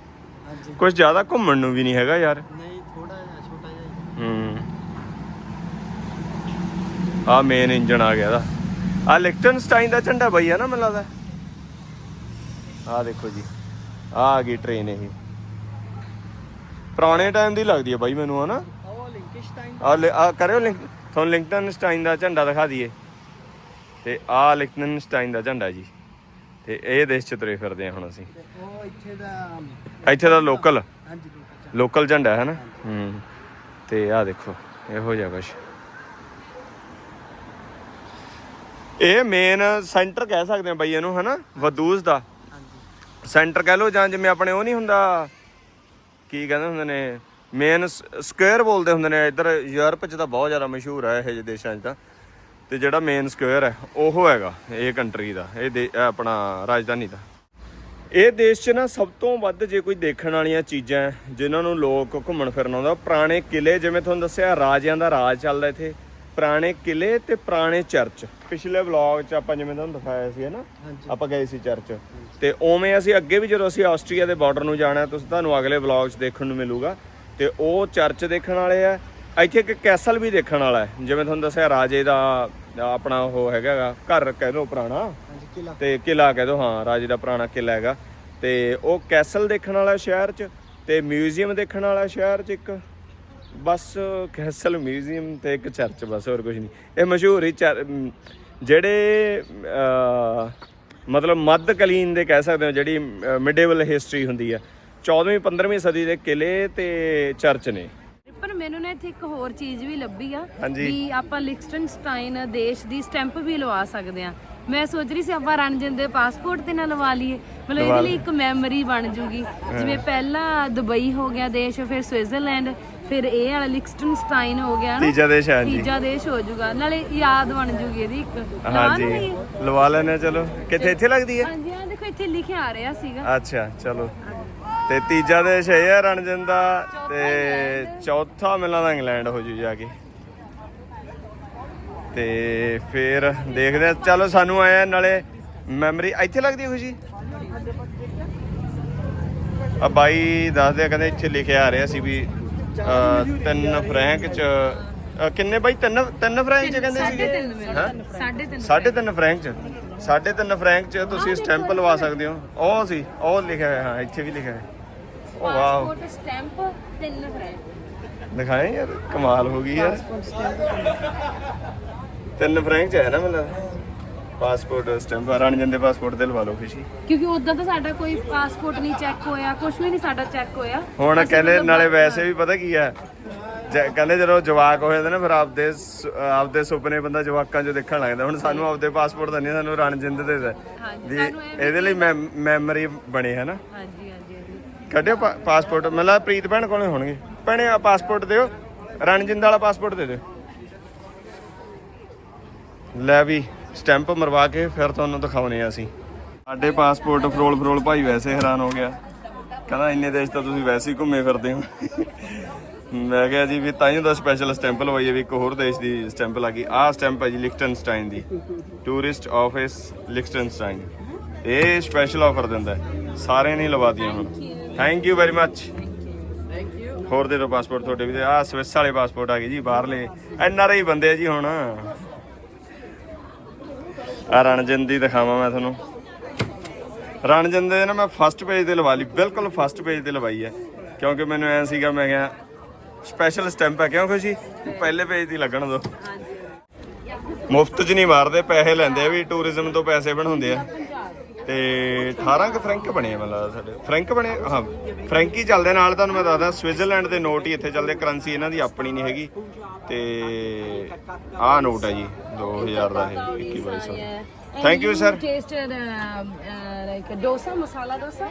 ਹਾਂਜੀ। ਕੁਝ ਜ਼ਿਆਦਾ ਘੁੰਮਣ ਨੂੰ ਵੀ ਨਹੀਂ ਹੈਗਾ ਯਾਰ। ਨਹੀਂ ਥੋੜਾ ਜਿਹਾ ਛੋਟਾ ਜਿਹਾ ਹੀ। ਹੂੰ। ਆ ਮੇਨ ਇੰਜਨ ਆ ਗਿਆ ਦਾ ਆ ਲਿਖਟਨਸਟਾਈਨ ਦਾ ਝੰਡਾ ਬਈ ਆ ਨਾ ਮੈਨੂੰ ਲੱਗਦਾ। ਆ ਦੇਖੋ ਜੀ। ਆ ਆ ਗਈ ਟ੍ਰੇਨ ਇਹ। ਪੁਰਾਣੇ ਟਾਈਮ ਦੀ ਲੱਗਦੀ ਹੈ ਬਾਈ ਮੈਨੂੰ ਹਨਾ। ਆ ਲੈ- ਆ ਕਰਿਓ ਲਿੰਕ ਤੁਹਾਨੂੰ ਲਿੰਕਟਨਸਟਾਈਨ ਦਾ ਝੰਡਾ ਦਿਖਾ ਦਈਏ। ਤੇ ਆ ਲਿਖਟਨਸਟਾਈਨ ਦਾ ਝੰਡਾ ਜੀ। ਤੇ ਇਹ ਦੇਸ਼ ਚ ਤੁਰੇ ਫਿਰਦੇ ਆ ਹੁਣ ਅਸੀਂ। ਉਹ ਇੱਥੇ ਦਾ ਇੱਥੇ ਦਾ ਲੋਕਲ ਹਾਂਜੀ ਲੋਕਲ ਝੰਡਾ। ਹੈ ਨਾ? ਹੂੰ। ਤੇ ਆ ਦੇਖੋ ਇਹੋ ਜਿਹਾ ਕੁਛ। ਇਹ ਮੇਨ ਸੈਂਟਰ ਕਹਿ ਸਕਦੇ ਆ ਬਈ ਇਹਨੂੰ ਹਨਾ ਵਦੂਸ ਦਾ। ਹਾਂਜੀ। ਸੈਂਟਰ ਕਹਿ ਲਓ ਜਾਂ ਜਿਵੇਂ ਆਪਣੇ ਉਹ ਨਹੀਂ ਹੁੰਦਾ ਕੀ ਕਹਿੰਦੇ ਹੁੰਦੇ ਨੇ? ਮੇਨ ਸਕੁਅਰ ਬੋਲਦੇ ਹੁੰਦੇ ਨੇ। ਇੱਧਰ ਯੂਰਪ 'ਚ ਤਾਂ ਬਹੁਤ ਜ਼ਿਆਦਾ ਮਸ਼ਹੂਰ ਹੈ ਇਹ ਜਿਹੇ ਦੇਸ਼ਾਂ 'ਚ ਤਾਂ। ਤੇ ਜਿਹੜਾ ਮੇਨ ਸਕੁਅਰ ਹੈ ਉਹ ਹੈਗਾ ਇਹ ਕੰਟਰੀ ਦਾ ਇਹ ਆਪਣਾ ਰਾਜਧਾਨੀ ਦਾ। ਇਹ ਦੇਸ਼ 'ਚ ਨਾ ਸਭ ਤੋਂ ਵੱਧ ਜੇ ਕੋਈ ਦੇਖਣ ਵਾਲੀਆਂ ਚੀਜ਼ਾਂ ਹੈ, ਜਿਨ੍ਹਾਂ ਨੂੰ ਲੋਕ ਘੁੰਮਣ ਫਿਰਨ ਆਉਂਦਾ ਪੁਰਾਣੇ ਕਿਲੇ ਜਿਵੇਂ ਤੁਹਾਨੂੰ ਦੱਸਿਆ ਰਾਜਿਆਂ ਦਾ ਰਾਜ ਚੱਲਦਾ ਇੱਥੇ। ਪੁਰਾਣੇ ਕਿਲੇ ਤੇ ਪੁਰਾਣੇ ਚਰਚ ਪਿਛਲੇ ਵਲੌਗ 'ਚ ਆਪਾਂ ਜਿਵੇਂ ਤੁਹਾਨੂੰ ਦਿਖਾਇਆ ਸੀ ਨਾ ਹਾਂਜੀ। ਆਪਾਂ ਗਏ ਸੀ ਚਰਚ ਤੇ ਉਵੇਂ ਅਸੀਂ ਅੱਗੇ ਵੀ ਜਦੋਂ ਅਸੀਂ ਆਸਟਰੀਆ ਦੇ ਬਾਰਡਰ ਨੂੰ ਜਾਣਾ ਤੁਸੀਂ ਤੁਹਾਨੂੰ ਅਗਲੇ ਵਲੌਗ 'ਚ ਦੇਖਣ ਨੂੰ ਮਿਲੂਗਾ। ਤੇ ਉਹ ਚਰਚ ਦੇਖਣ ਵਾਲੇ ਆ ਇੱਥੇ ਇੱਕ ਕੈਸਲ ਵੀ ਦੇਖਣ ਵਾਲਾ ਹੈ। ਜਿਵੇਂ ਤੁਹਾਨੂੰ ਦੱਸਿਆ ਰਾਜੇ ਦਾ ਆਪਣਾ ਉਹ ਹੈਗਾ ਘਰ ਕਹਿ ਲਓ ਪੁਰਾਣਾ। ਤੇ ਕਿਲਾ ਕਹਿ ਦੋ ਹਾਂ ਰਾਜੇ ਦਾ ਪੁਰਾਣਾ ਕਿਲਾ ਹੈਗਾ। ਤੇ ਉਹ ਕੈਸਲ ਦੇਖਣ ਵਾਲਾ ਸ਼ਹਿਰ 'ਚ ਤੇ ਮਿਊਜ਼ੀਅਮ ਦੇਖਣ ਵਾਲਾ ਸ਼ਹਿਰ 'ਚ ਇੱਕ। ਬਸ ਕੈਸਲ ਮਿਊਜ਼ੀਅਮ ਤੇ ਇੱਕ ਚਰਚ ਬਸ ਹੋਰ ਕੁਝ ਨਹੀਂ। ਇਹ ਮਸ਼ਹੂਰ ਹੀ ਜਿਹੜੇ ਮਤਲਬ ਮੱਧਕਾਲੀਨ ਦੇ ਕਹਿ ਸਕਦੇ ਹੋ ਜਿਹੜੀ ਮਿਡੇਵਲ ਹਿਸਟਰੀ ਹੁੰਦੀ ਆ। 14ਵੀਂ 15ਵੀਂ ਸਦੀ ਦੇ ਕਿਲੇ ਤੇ ਚਰਚ ਨੇ। ਪਰ ਮੈਨੂੰ ਨਾ ਇੱਥੇ ਇੱਕ ਹੋਰ ਚੀਜ਼ ਵੀ ਲੱਭੀ ਆ ਹਾਂਜੀ। ਵੀ ਆਪਾਂ ਲਿਕਸਟਨਸਟਾਈਨ ਦੇਸ਼ ਦੀ ਸਟੈਂਪ ਵੀ ਲਵਾ ਸਕਦੇ ਆ। ਮੈਂ ਸੋਚ ਰਹੀ ਸੀ ਆਪਾਂ ਰਣਜਨ ਦੇ ਪਾਸਪੋਰਟ ਤੇ ਨਾ ਲਵਾ ਲਈਏ। ਮਤਲਬ ਇਹਦੇ ਲਈ ਇੱਕ ਮੈਮਰੀ ਬਣ ਜੂਗੀ। ਜਿਵੇਂ ਪਹਿਲਾਂ ਦੁਬਈ ਹੋ ਗਿਆ ਦੇਸ਼ ਫਿਰ ਸਵਿਟਜ਼ਰਲੈਂਡ ਫਿਰ ਇਹ ਵਾਲਾ ਲਿਕਸਟਨਸਟਾਈਨ ਹੋ ਗਿਆ ਨਾ। ਤੀਜਾ ਦੇਸ਼ ਹੈ ਜੀ ਤੀਜਾ ਦੇਸ਼ ਹੋ ਜਾਊਗਾ ਨਾਲੇ ਯਾਦ ਬਣ ਜੂਗੀ ਇਹਦੀ ਇੱਕ। ਲਵਾ ਹਾਂਜੀ? ਲਵਾ ਲੈਣੇ ਚਲੋ। ਕਿੱਥੇ ਇੱਥੇ ਲੱਗਦੀ ਹੈ? ਹਾਂਜੀ ਆ ਦੇਖੋ ਇੱਥੇ ਲਿਖਿਆ ਆ ਰਿਹਾ ਸੀਗਾ। ਅੱਛਾ ਚਲੋ। ਤੇ ਤੀਜਾ ਦੇਸ਼ ਇਹ ਹੈ ਰਣਜਨ ਦਾ ਤੇ ਚੌਥਾ ਮਿਲਾਂ ਦਾ ਇੰਗਲੈਂਡ ਹੋ ਜੂ ਜਾ ਕੇ। ਤੇ ਫਿਰ ਦੇਖਦੇ ਆ। ਚਲੋ ਸਾਨੂੰ ਆਇਆ ਨਾਲੇ ਮੈਮਰੀ। ਇੱਥੇ ਲੱਗਦੀ ਹੈ ਖੁਸ਼ੀ? ਆ ਬਾਈ ਦੱਸਦੇ ਆ ਕਹਿੰਦੇ ਇੱਥੇ ਲਿਖਿਆ ਆ ਰਿਹਾ ਸੀ ਵੀ ਤਿੰਨ ਫਰੈਂਕ ਚ ਕਿੰਨੇ ਬਾਈ? ਤਿੰਨ ਤਿੰਨ ਫਰੈਂਕ ਚ ਕਹਿੰਦੇ ਹੈਂ? ਸਾਢੇ ਤਿੰਨ ਸਾਢੇ ਤਿੰਨ ਫਰੈਂਕ ਚ? ਸਾਢੇ ਤਿੰਨ ਫਰੈਂਕ ਚ ਤੁਸੀਂ ਸਟੈਂਪ ਲਵਾ ਸਕਦੇ ਹੋ। ਉਹ ਸੀ ਉਹ ਲਿਖਿਆ ਹੋਇਆ ਹਾਂ ਇੱਥੇ ਵੀ ਲਿਖਿਆ ਹੈ ਵਾਓ ਪਾਸਪੋਰਟ ਸਟੈਂਪ ਤਿੰਨ ਫਰੈਂਕ ਦਿਖਾਏ ਯਾਰ ਕਮਾਲ ਹੋ ਗਈ ਯਾਰ ਤਿੰਨ ਫਰੈਂਕ ਚ ਹੈ ਨਾ ਮਤਲਬ ਪਾਸਪੋਰਟ ਸਟੈਂਪ ਰਣ ਜਾਂਦੇ ਪਾਸਪੋਰਟ ਤੇ ਲਵਾ ਲਓ ਖੁਸ਼ੀ ਕਿਉਂਕਿ ਉਦਾਂ ਤਾਂ ਸਾਡਾ ਕੋਈ ਪਾਸਪੋਰਟ ਨਹੀਂ ਚੈੱਕ ਹੋਇਆ ਕੁਝ ਵੀ ਨਹੀਂ ਸਾਡਾ ਚੈੱਕ ਹੋਇਆ ਹੁਣ ਅਸੀਂ ਕਹਿੰਦੇ ਮਤਲਬ ਨਾਲੇ ਵੈਸੇ ਵੀ ਪਤਾ ਕੀ ਹੈ ਜ- ਕਹਿੰਦੇ ਜਦੋਂ ਜਵਾਕ ਹੋ ਜਾਂਦੇ ਨੇ ਫਿਰ ਆਪਦੇ ਸ- ਆਪਦੇ ਸੁਪਨੇ ਬੰਦਾ ਜਵਾਕਾਂ 'ਚ ਦੇਖਣ ਲੱਗਦਾ ਹੁਣ ਸਾਨੂੰ ਆਪਦੇ ਪਾਸਪੋਰਟ ਤਾਂ ਨਹੀਂ ਸਾਨੂੰ ਰਣ ਜਿੰਦ ਦੇ ਦਾ ਹਾਂਜੀ, ਵੀ ਸਾਨੂੰ ਐਵੇਂ ਇਹਦੇ ਲਈ ਮੈਮਰੀ ਬਣੇ ਹੈ ਨਾ ਹਾਂਜੀ ਕੱਢਿਓ ਪਾ- ਪਾਸਪੋਰਟ, ਮਤਲਬ ਪ੍ਰੀਤ ਭੈਣ ਕੋਲੇ ਹੋਣਗੇ। ਭੈਣੇ ਆ ਪਾਸਪੋਰਟ ਦਿਓ। ਰਣਜਿੰਦ ਵਾਲਾ ਪਾਸਪੋਰਟ ਦੇ ਦਿਓ। ਲੈ ਵੀ, ਸਟੈਂਪ ਮਰਵਾ ਕੇ ਫਿਰ ਤੁਹਾਨੂੰ ਦਿਖਾਉਨੇ ਆ ਅਸੀਂ। ਸਾਡੇ ਪਾਸਪੋਰਟ ਫਰੋਲ ਫਰੋਲ ਭਾਈ ਵੈਸੇ ਹੈਰਾਨ ਹੋ ਗਿਆ। ਕਹਿੰਦਾ, ਇੰਨੇ ਦੇਸ਼ ਤਾਂ ਤੁਸੀਂ ਵੈਸੇ ਹੀ ਘੁੰਮੇ ਫਿਰਦੇ ਹੋ। ਮੈਂ ਕਿਹਾ ਜੀ, ਵੀ ਤਾਂ ਹੀ ਦਾ ਸਪੈਸ਼ਲ ਸਟੈਂਪ ਲਵਾਈ ਵੀ ਇੱਕ ਹੋਰ ਦੇਸ਼ ਦੀ ਸਟੈਂਪ ਲੱਗੀ। ਆਹ ਸਟੈਂਪ ਹੈ ਜੀ ਲਿਖਟਨਸਟਾਈਨ ਦੀ। Tourist office ਲਿਖਟਨਸਟਾਈਨ। ਇਹ ਸਪੈਸ਼ਲ ਆਫਰ ਦਿੰਦਾ ਹੈ। ਸਾਰਿਆਂ ਨੇ ਲਵਾ ਦੀਆਂ ਹੁਣ। ਥੈਂਕ ਯੂ ਵੈਰੀ ਮੱਚ ਹੋਰ ਦੇ ਦਿਓ ਪਾਸਪੋਰਟ ਤੁਹਾਡੇ ਵੀ ਤੇ ਆਹ ਸਵਿਸ ਵਾਲੇ ਪਾਸਪੋਰਟ ਆ ਗਏ ਜੀ ਬਾਹਰਲੇ। ਐਨ ਆਰ ਆਈ ਬੰਦੇ ਆ ਜੀ ਹੁਣ। ਆ ਰਣਜਨ ਦੀ ਦਿਖਾਵਾਂ ਮੈਂ ਤੁਹਾਨੂੰ। ਰਣਜਨ ਦੇ ਨਾ ਮੈਂ ਫਸਟ ਪੇਜ ਤੇ ਲਵਾ ਲਈ। ਬਿਲਕੁਲ ਫਸਟ ਪੇਜ ਤੇ ਲਵਾਈ ਹੈ। ਕਿਉਂਕਿ ਮੈਨੂੰ ਐ ਸੀਗਾ ਮੈਂ ਕਿਹਾ ਸਪੈਸ਼ਲ ਸਟੈਂਪ ਹੈ ਕਿਉਂ ਖੁਸ਼ੀ? ਪਹਿਲੇ ਪੇਜ ਤੇ ਹੀ ਲੱਗਣ ਦੋ ਮੁਫਤ 'ਚ ਨਹੀਂ ਮਾਰਦੇ ਪੈਸੇ ਲੈਂਦੇ ਆ ਵੀ। ਟੂਰਿਜ਼ਮ ਤੋਂ ਪੈਸੇ ਬਣਾਉਂਦੇ ਆ। ਤੇ 18 ਕ ਫਰੈਂਕ ਬਣੇ ਆ ਮਤਲਬ ਸਾਡੇ। ਫਰੈਂਕ ਬਣੇ ਹਾਂ। ਫਰੈਂਕੀ ਚੱਲਦੇ ਨਾਲ ਤੁਹਾਨੂੰ ਮੈਂ ਦੱਸਦਾ ਸਵਿਟਜ਼ਰਲੈਂਡ ਦੇ ਨੋਟ ਹੀ ਇੱਥੇ ਚੱਲਦੇ ਕਰੰਸੀ ਇਹਨਾਂ ਦੀ ਆਪਣੀ ਨਹੀਂ ਹੈਗੀ। ਤੇ ਆਹ ਨੋਟ ਹੈ ਜੀ 2000 ਦਾ ਹੈ 21 thank you sir tasted like dosa masala dosa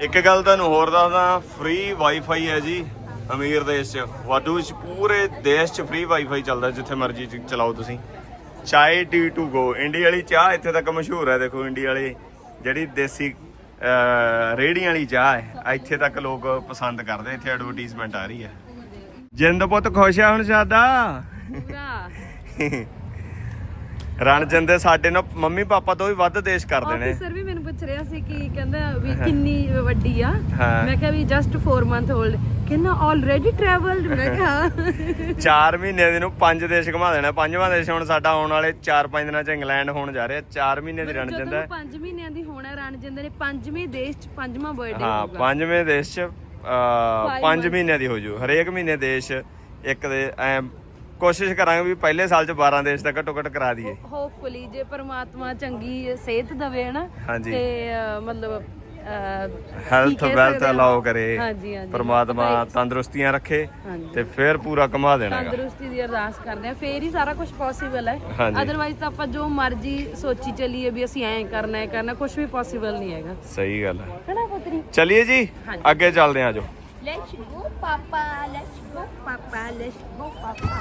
ਇੱਕ ਗੱਲ ਤੁਹਾਨੂੰ ਹੋਰ ਦੱਸਦਾ ਫ੍ਰੀ ਵਾਈਫਾਈ ਹੈ ਜੀ ਅਮੀਰ ਦੇਸ਼ ਚ। ਵਾਧੂ ਚ ਪੂਰੇ ਦੇਸ਼ ਚ ਫ੍ਰੀ ਵਾਈਫਾਈ ਚੱਲਦਾ ਜਿੱਥੇ ਮਰਜ਼ੀ ਚ ਚਲਾਓ ਤੁਸੀਂ। ਚਾਏ ਟੀ ਟੂ ਗੋ। ਇੰਡੀਆ ਵਾਲੀ ਚਾਹ ਇੱਥੇ ਤੱਕ ਮਸ਼ਹੂਰ ਹੈ। ਦੇਖੋ ਇੰਡੀਆ ਵਾਲੀ ਜਿਹੜੀ ਦੇਸੀ ਅਹ, ਰੇਹੜੀਆਂ ਵਾਲੀ ਚਾਹ ਹੈ ਇੱਥੇ ਤੱਕ ਲੋਕ ਪਸੰਦ ਕਰਦੇ। ਇੱਥੇ ਐਡਵਰਟਾਈਜ਼ਮੈਂਟ ਆ ਰਹੀ ਹੈ। ਜਿੰਦ ਪੁੱਤ ਖੁਸ਼ ਆ ਹੁਣ ਸਾਦਾ? ਰਣਜਨ ਦੇ ਸਾਡੇ ਨਾਲ ਮੰਮੀ ਪਾਪਾ ਤੋਂ ਵੀ ਵੱਧ ਦੇਸ਼ ਕਰਦੇ ਨੇ। ਆਫੀਸਰ ਵੀ ਪੁੱਛ ਰਿਹਾ ਸੀ ਕਿ ਕਹਿੰਦਾ ਵੀ ਕਿੰਨੀ ਵੱਡੀ ਆ। ਹਾਂ। ਮੈਂ ਕਿਹਾ ਵੀ ਜਸਟ 4 ਮੰਥ 올ਡ ਕਹਿੰਦਾ ਆਲਰੇਡੀ ਟਰੈਵਲਡ ਮੈਂ ਕਿਹਾ 4 ਮਹੀਨੇ ਦੇ ਨੂੰ ਪੰਜ ਦੇਸ਼ ਘੁਮਾ ਦੇਣਾ। ਪੰਜਵਾਂ ਦੇਸ਼ ਹੁਣ ਸਾਡਾ ਆਉਣ ਵਾਲੇ 4-5 ਦਿਨਾਂ ਚ ਇੰਗਲੈਂਡ ਹੋਣ ਜਾ ਰਿਹਾ। 4 ਮਹੀਨੇ ਦੀ ਰਣ ਜਾਂਦਾ ਜਦੋਂ 5 ਮਹੀਨਿਆਂ ਦੀ ਹੋਣਾ ਰਣ ਜਾਂਦੇ ਨੇ ਪੰਜਵੇਂ ਦੇਸ਼ ਚ ਪੰਜਵਾਂ ਬਰਥਡੇ ਹਾਂ ਹੋਊਗਾ। ਪੰਜਵੇਂ ਦੇਸ਼ ਚ 5 months. ਮਹੀਨਿਆਂ ਦੀ ਹੋ ਜੂ। ਹਰੇਕ ਮਹੀਨੇ ਦੇਸ਼ ਇੱਕ ਦੇ ਐ ਕੋਸ਼ਿਸ਼ ਕਰਾਂਗੇ ਵੀ ਪਹਿਲੇ ਸਾਲ ਚ 12 ਦੇਸ਼ ਤਾਂ ਘੱਟੋ ਘੱਟ ਕਰਾ ਦਈਏ ਹੋਪਫੁਲੀ ਜੇ ਪਰਮਾਤਮਾ ਚੰਗੀ ਸਿਹਤ ਦਵੇ ਨਾ ਹਾਂਜੀ। ਤੇ ਅਹ, ਮਤਲਬ ਹੈਲਥ ਵੈਲਥ। ਅਲਾਉ ਕਰੇ ਹਾਂਜੀ ਹਾਂਜੀ ਪਰਮਾਤਮਾ ਤੰਦਰੁਸਤੀਆਂ ਰੱਖੇ ਹਾਂਜੀ। ਤੇ ਫਿਰ ਪੂਰਾ ਕਮਾ ਦੇਣਾ ਹੈਗਾ। ਤੰਦਰੁਸਤੀ ਦੀ ਅਰਦਾਸ ਕਰਦੇ ਆ ਫੇਰ ਹੀ ਸਾਰਾ ਕੁਝ ਪੋਸੀਬਲ ਹੈ ਹਾਂਜੀ। ਅਦਰਵਾਈਜ਼ ਤਾਂ ਆਪਾਂ ਜੋ ਮਰਜ਼ੀ ਸੋਚੀ ਚੱਲੀਏ ਵੀ ਅਸੀਂ ਐਂ ਕਰਨਾ ਹੈ ਕਰਨਾ ਕੁਝ ਵੀ ਪੋਸੀਬਲ ਨਹੀਂ ਹੈਗਾ ਸਹੀ ਗੱਲ ਹੈ ਹੈਨਾ ਪੁੱਤਰੀ ਚਲਿਏ ਜੀ ਹਾਂਜੀ। ਅੱਗੇ ਚੱਲਦੇ ਹਾਂ ਜੋ let's go papa let's go papa let's go ਪਾਪਾ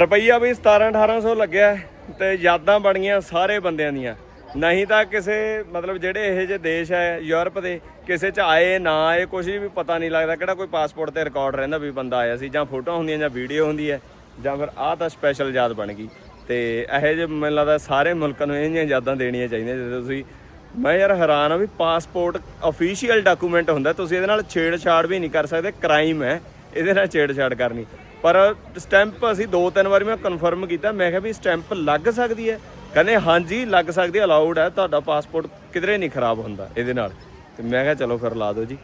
ਰੁਪਈਆ ਵੀ 17 1800 ਲੱਗਿਆ ਹੈ ਤੇ ਯਾਦਾਂ ਬਣੀਆਂ ਸਾਰੇ ਬੰਦਿਆਂ ਦੀਆਂ। ਨਹੀਂ ਤਾਂ ਕਿਸੇ, ਮਤਲਬ ਜਿਹੜੇ ਇਹ ਜਿਹੇ ਦੇਸ਼ ਹੈ, ਯੂਰਪ ਦੇ, ਕਿਸੇ ਚ ਆਏ, ਨਾ ਆਏ ਕੁਝ ਵੀ ਪਤਾ ਨਹੀਂ ਲੱਗਦਾ ਕਿਹੜਾ ਕੋਈ ਪਾਸਪੋਰਟ ਤੇ ਰਿਕਾਰਡ ਰਹਿੰਦਾ ਵੀ ਬੰਦਾ ਆਇਆ ਸੀ, ਜਾਂ ਫੋਟੋ ਹੁੰਦੀਆਂ, ਜਾਂ ਵੀਡੀਓ ਹੁੰਦੀ ਹੈ, ਜਾਂ ਫਿਰ ਆਹ ਤਾਂ ਸਪੈਸ਼ਲ ਯਾਦ ਬਣ ਗਈ। ਤੇ ਇਹੋ ਜਿਹੇ ਮੈਨੂੰ ਲੱਗਦਾ ਸਾਰੇ ਮੁਲਕਾਂ ਨੂੰ ਇਹ ਜਿਹੀਆਂ ਯਾਦਾਂ ਦੇਣੀਆਂ ਚਾਹੀਦੀਆਂ, ਜਦੋਂ ਤੁਸੀਂ, ਮੈਂ ਯਾਰ ਹੈਰਾਨ ਆ ਵੀ ਪਾਸਪੋਰਟ ਅਫੀਸ਼ੀਅਲ ਡਾਕੂਮੈਂਟ ਹੁੰਦਾ, ਤੁਸੀਂ ਇਹਦੇ ਨਾਲ ਛੇੜਛਾੜ ਵੀ ਨਹੀਂ ਕਰ ਸਕਦੇ ਕ੍ਰਾਈਮ ਹੈ, ਇਹਦੇ ਨਾਲ ਛੇੜਛਾੜ ਕਰਨੀ। ਪਰ ਸਟੈਂਪ ਅਸੀਂ ਦੋ ਤਿੰਨ ਵਾਰੀ ਮੈਂ ਕਨਫਰਮ ਕੀਤਾ। ਮੈਂ ਕਿਹਾ ਵੀ ਸਟੈਂਪ ਲੱਗ ਸਕਦੀ ਹੈ। ਕਹਿੰਦੇ ਹਾਂਜੀ ਲੱਗ ਸਕਦੀ ਹੈ ਅਲਾਉਡ ਹੈ। ਤੁਹਾਡਾ ਪਾਸਪੋਰਟ ਕਿਧਰੇ ਨਹੀਂ ਖਰਾਬ ਹੁੰਦਾ ਇਹਦੇ ਨਾਲ। ਤੇ ਮੈਂ ਕਿਹਾ ਚਲੋ ਫਿਰ ਲਾ ਦਿਓ ਜੀ।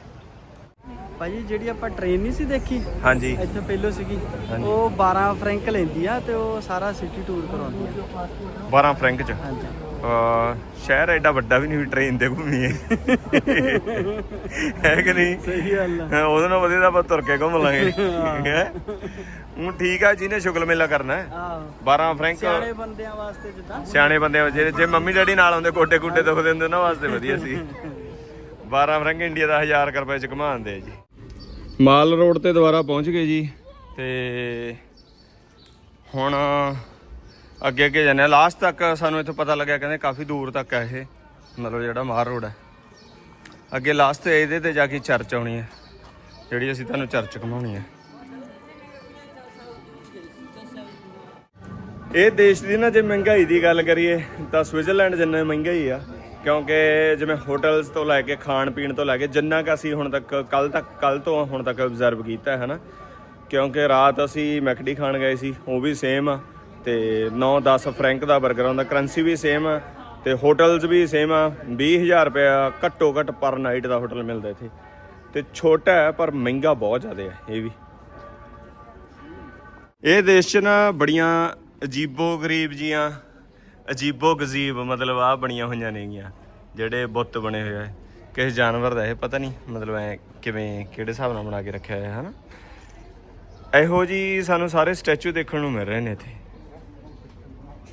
ਭਾਜੀ ਜਿਹੜੀ ਆਪਾਂ ਟ੍ਰੇਨ ਨਹੀਂ ਸੀ ਦੇਖੀ? ਹਾਂਜੀ। ਇੱਥੇ ਪਹਿਲੋਂ ਸੀਗੀ। ਉਹ 12 ਫਰੈਂਕ ਲੈਂਦੀ ਆ ਤੇ ਉਹ ਸਾਰਾ ਸਿਟੀ ਟੂਰ ਕਰਾਉਂਦੀ ਆ। 12 ਫਰੈਂਕ ਚ। ਹਾਂਜੀ। ਸ਼ਹਿਰ ਐਡਾ ਵੱਡਾ ਵੀ ਨਹੀਂ ਵੀ ਟ੍ਰੇਨ ਤੇ ਘੁੰਮੀਏ। ਹੈ ਕਿ ਨਹੀਂ? ਸਹੀ ਗੱਲ ਹਾਂ, ਉਹਦੇ ਨਾਲ ਵਧੀਆ ਤਾਂ ਆਪਾਂ ਤੁਰ ਕੇ ਘੁੰਮ ਲਾਂਗੇ। ਹੈ। ਠੀਕ ਆ ਜਿਹਨੇ ਸ਼ੁਗਲ ਮੇਲਾ ਕਰਨਾ ਹੈ। ਆਹੋ। 12 ਫਰੈਂਕ ਸਿਆਣੇ ਬੰਦਿਆਂ ਵਾਸਤੇ ਜਿੱਦਾਂ। ਸਿਆਣੇ ਬੰਦੇ ਜੇ ਜੇ ਮੰਮੀ ਡੈਡੀ ਨਾਲ ਆਉਂਦੇ ਗੋਡੇ ਗੁੱਡੇ ਦੁਖਦੇ ਹੁੰਦੇ ਉਹਨਾਂ ਵਾਸਤੇ ਵਧੀਆ ਸੀ। 12 ਫਰੰਕ ਇੰਡੀਆ ਦਾ 1000 ਕੁ ਰੁਪਏ ਚ ਘਮਾਉਂਦੇ ਆ ਜੀ। ਮਾਲ ਰੋਡ ਤੇ ਦੁਬਾਰਾ ਪਹੁੰਚ ਗਏ ਜੀ। ਤੇ ਹੁਣ ਅੱਗੇ ਅੱਗੇ ਜਾਂਦੇ ਆ ਲਾਸਟ ਤੱਕ ਸਾਨੂੰ ਇੱਥੋਂ ਪਤਾ ਲੱਗਿਆ ਕਹਿੰਦੇ ਕਾਫੀ ਦੂਰ ਤੱਕ ਹੈ ਇਹ, ਮਤਲਬ ਜਿਹੜਾ ਮਾਰ ਰੋਡ ਹੈ। ਅੱਗੇ ਲਾਸਟ ਤੇ ਇਹਦੇ ਤੇ ਜਾ ਕੇ ਚਰਚ ਆਉਣੀ ਹੈ, ਜਿਹੜੀ ਅਸੀਂ ਤੁਹਾਨੂੰ ਚਰਚ ਘਮਾਉਣੀ ਹੈ। ਇਹ ਦੇਸ਼ ਦੀ ਨਾ ਜੇ ਮਹਿੰਗਾਈ ਦੀ ਗੱਲ ਕਰੀਏ, ਤਾਂ ਸਵਿਟਜ਼ਰਲੈਂਡ ਜਿੰਨਾ ਮਹਿੰਗਾ ਹੀ ਆ, ਕਿਉਂਕਿ ਜਿਵੇਂ ਹੋਟਲਸ ਤੋਂ ਲੈ ਕੇ ਖਾਣ ਪੀਣ ਤੋਂ ਲੈ ਕੇ ਜਿੰਨਾ ਕ ਅਸੀਂ ਹੁਣ ਤੱਕ ਕੱਲ ਤੱਕ ਕੱਲ ਤੋਂ ਹੁਣ ਤੱਕ ਅਬਜ਼ਰਵ ਕੀਤਾ ਹੈ ਹਨਾ ਕਿਉਂਕਿ ਰਾਤ ਅਸੀਂ ਮੈਕਡੀ ਖਾਣ ਗਏ ਸੀ, ਉਹ ਵੀ ਸੇਮ ਆ। ਤੇ 9-10 ਫਰੈਂਕ ਦਾ 버ਗਰ ਆਉਂਦਾ ਕਰੰਸੀ ਵੀ ਸੇਮ ਆ ਤੇ ਹੋਟਲਸ ਵੀ ਸੇਮ ਆ 20000 ਰੁਪਇਆ ਘੱਟੋ ਘੱਟ ਪਰ ਨਾਈਟ ਦਾ ਹੋਟਲ ਮਿਲਦਾ ਇੱਥੇ। ਤੇ ਛੋਟਾ ਹੈ, ਪਰ ਮਹਿੰਗਾ ਬਹੁਤ ਜ਼ਿਆਦਾ ਹੈ, ਇਹ ਵੀ। ਇਹ ਦੇਸ਼ 'ਚ ਨਾ ਬੜੀਆਂ ਅਜੀਬੋ ਗਰੀਬ ਜੀਆਂ, ਅਜੀਬੋ ਗਜ਼ੀਬ ਮਤਲਬ ਆ ਬਣੀਆਂ ਹੋਈਆਂ ਨੇਗੀਆਂ, ਜਿਹੜੇ ਬੁੱਤ ਬਣੇ ਹੋਏ ਆ। ਕਿਸੇ ਜਾਨਵਰ ਦਾ ਇਹ ਪਤਾ ਨਹੀਂ, ਮਤਲਬ ਐ ਕਿਵੇਂ, ਕਿਹੜੇ ਹਿਸਾਬ ਨਾਲ ਬਣਾ ਕੇ ਰੱਖਿਆ ਹੋਇਆ ਹੈ ਹਨਾ? ਇਹੋ ਜੀ ਸਾਨੂੰ ਸਾਰੇ ਸਟੈਚੂ ਦੇਖਣ ਨੂੰ ਮਿਲ ਰਹੇ ਨੇ ਇੱਥੇ।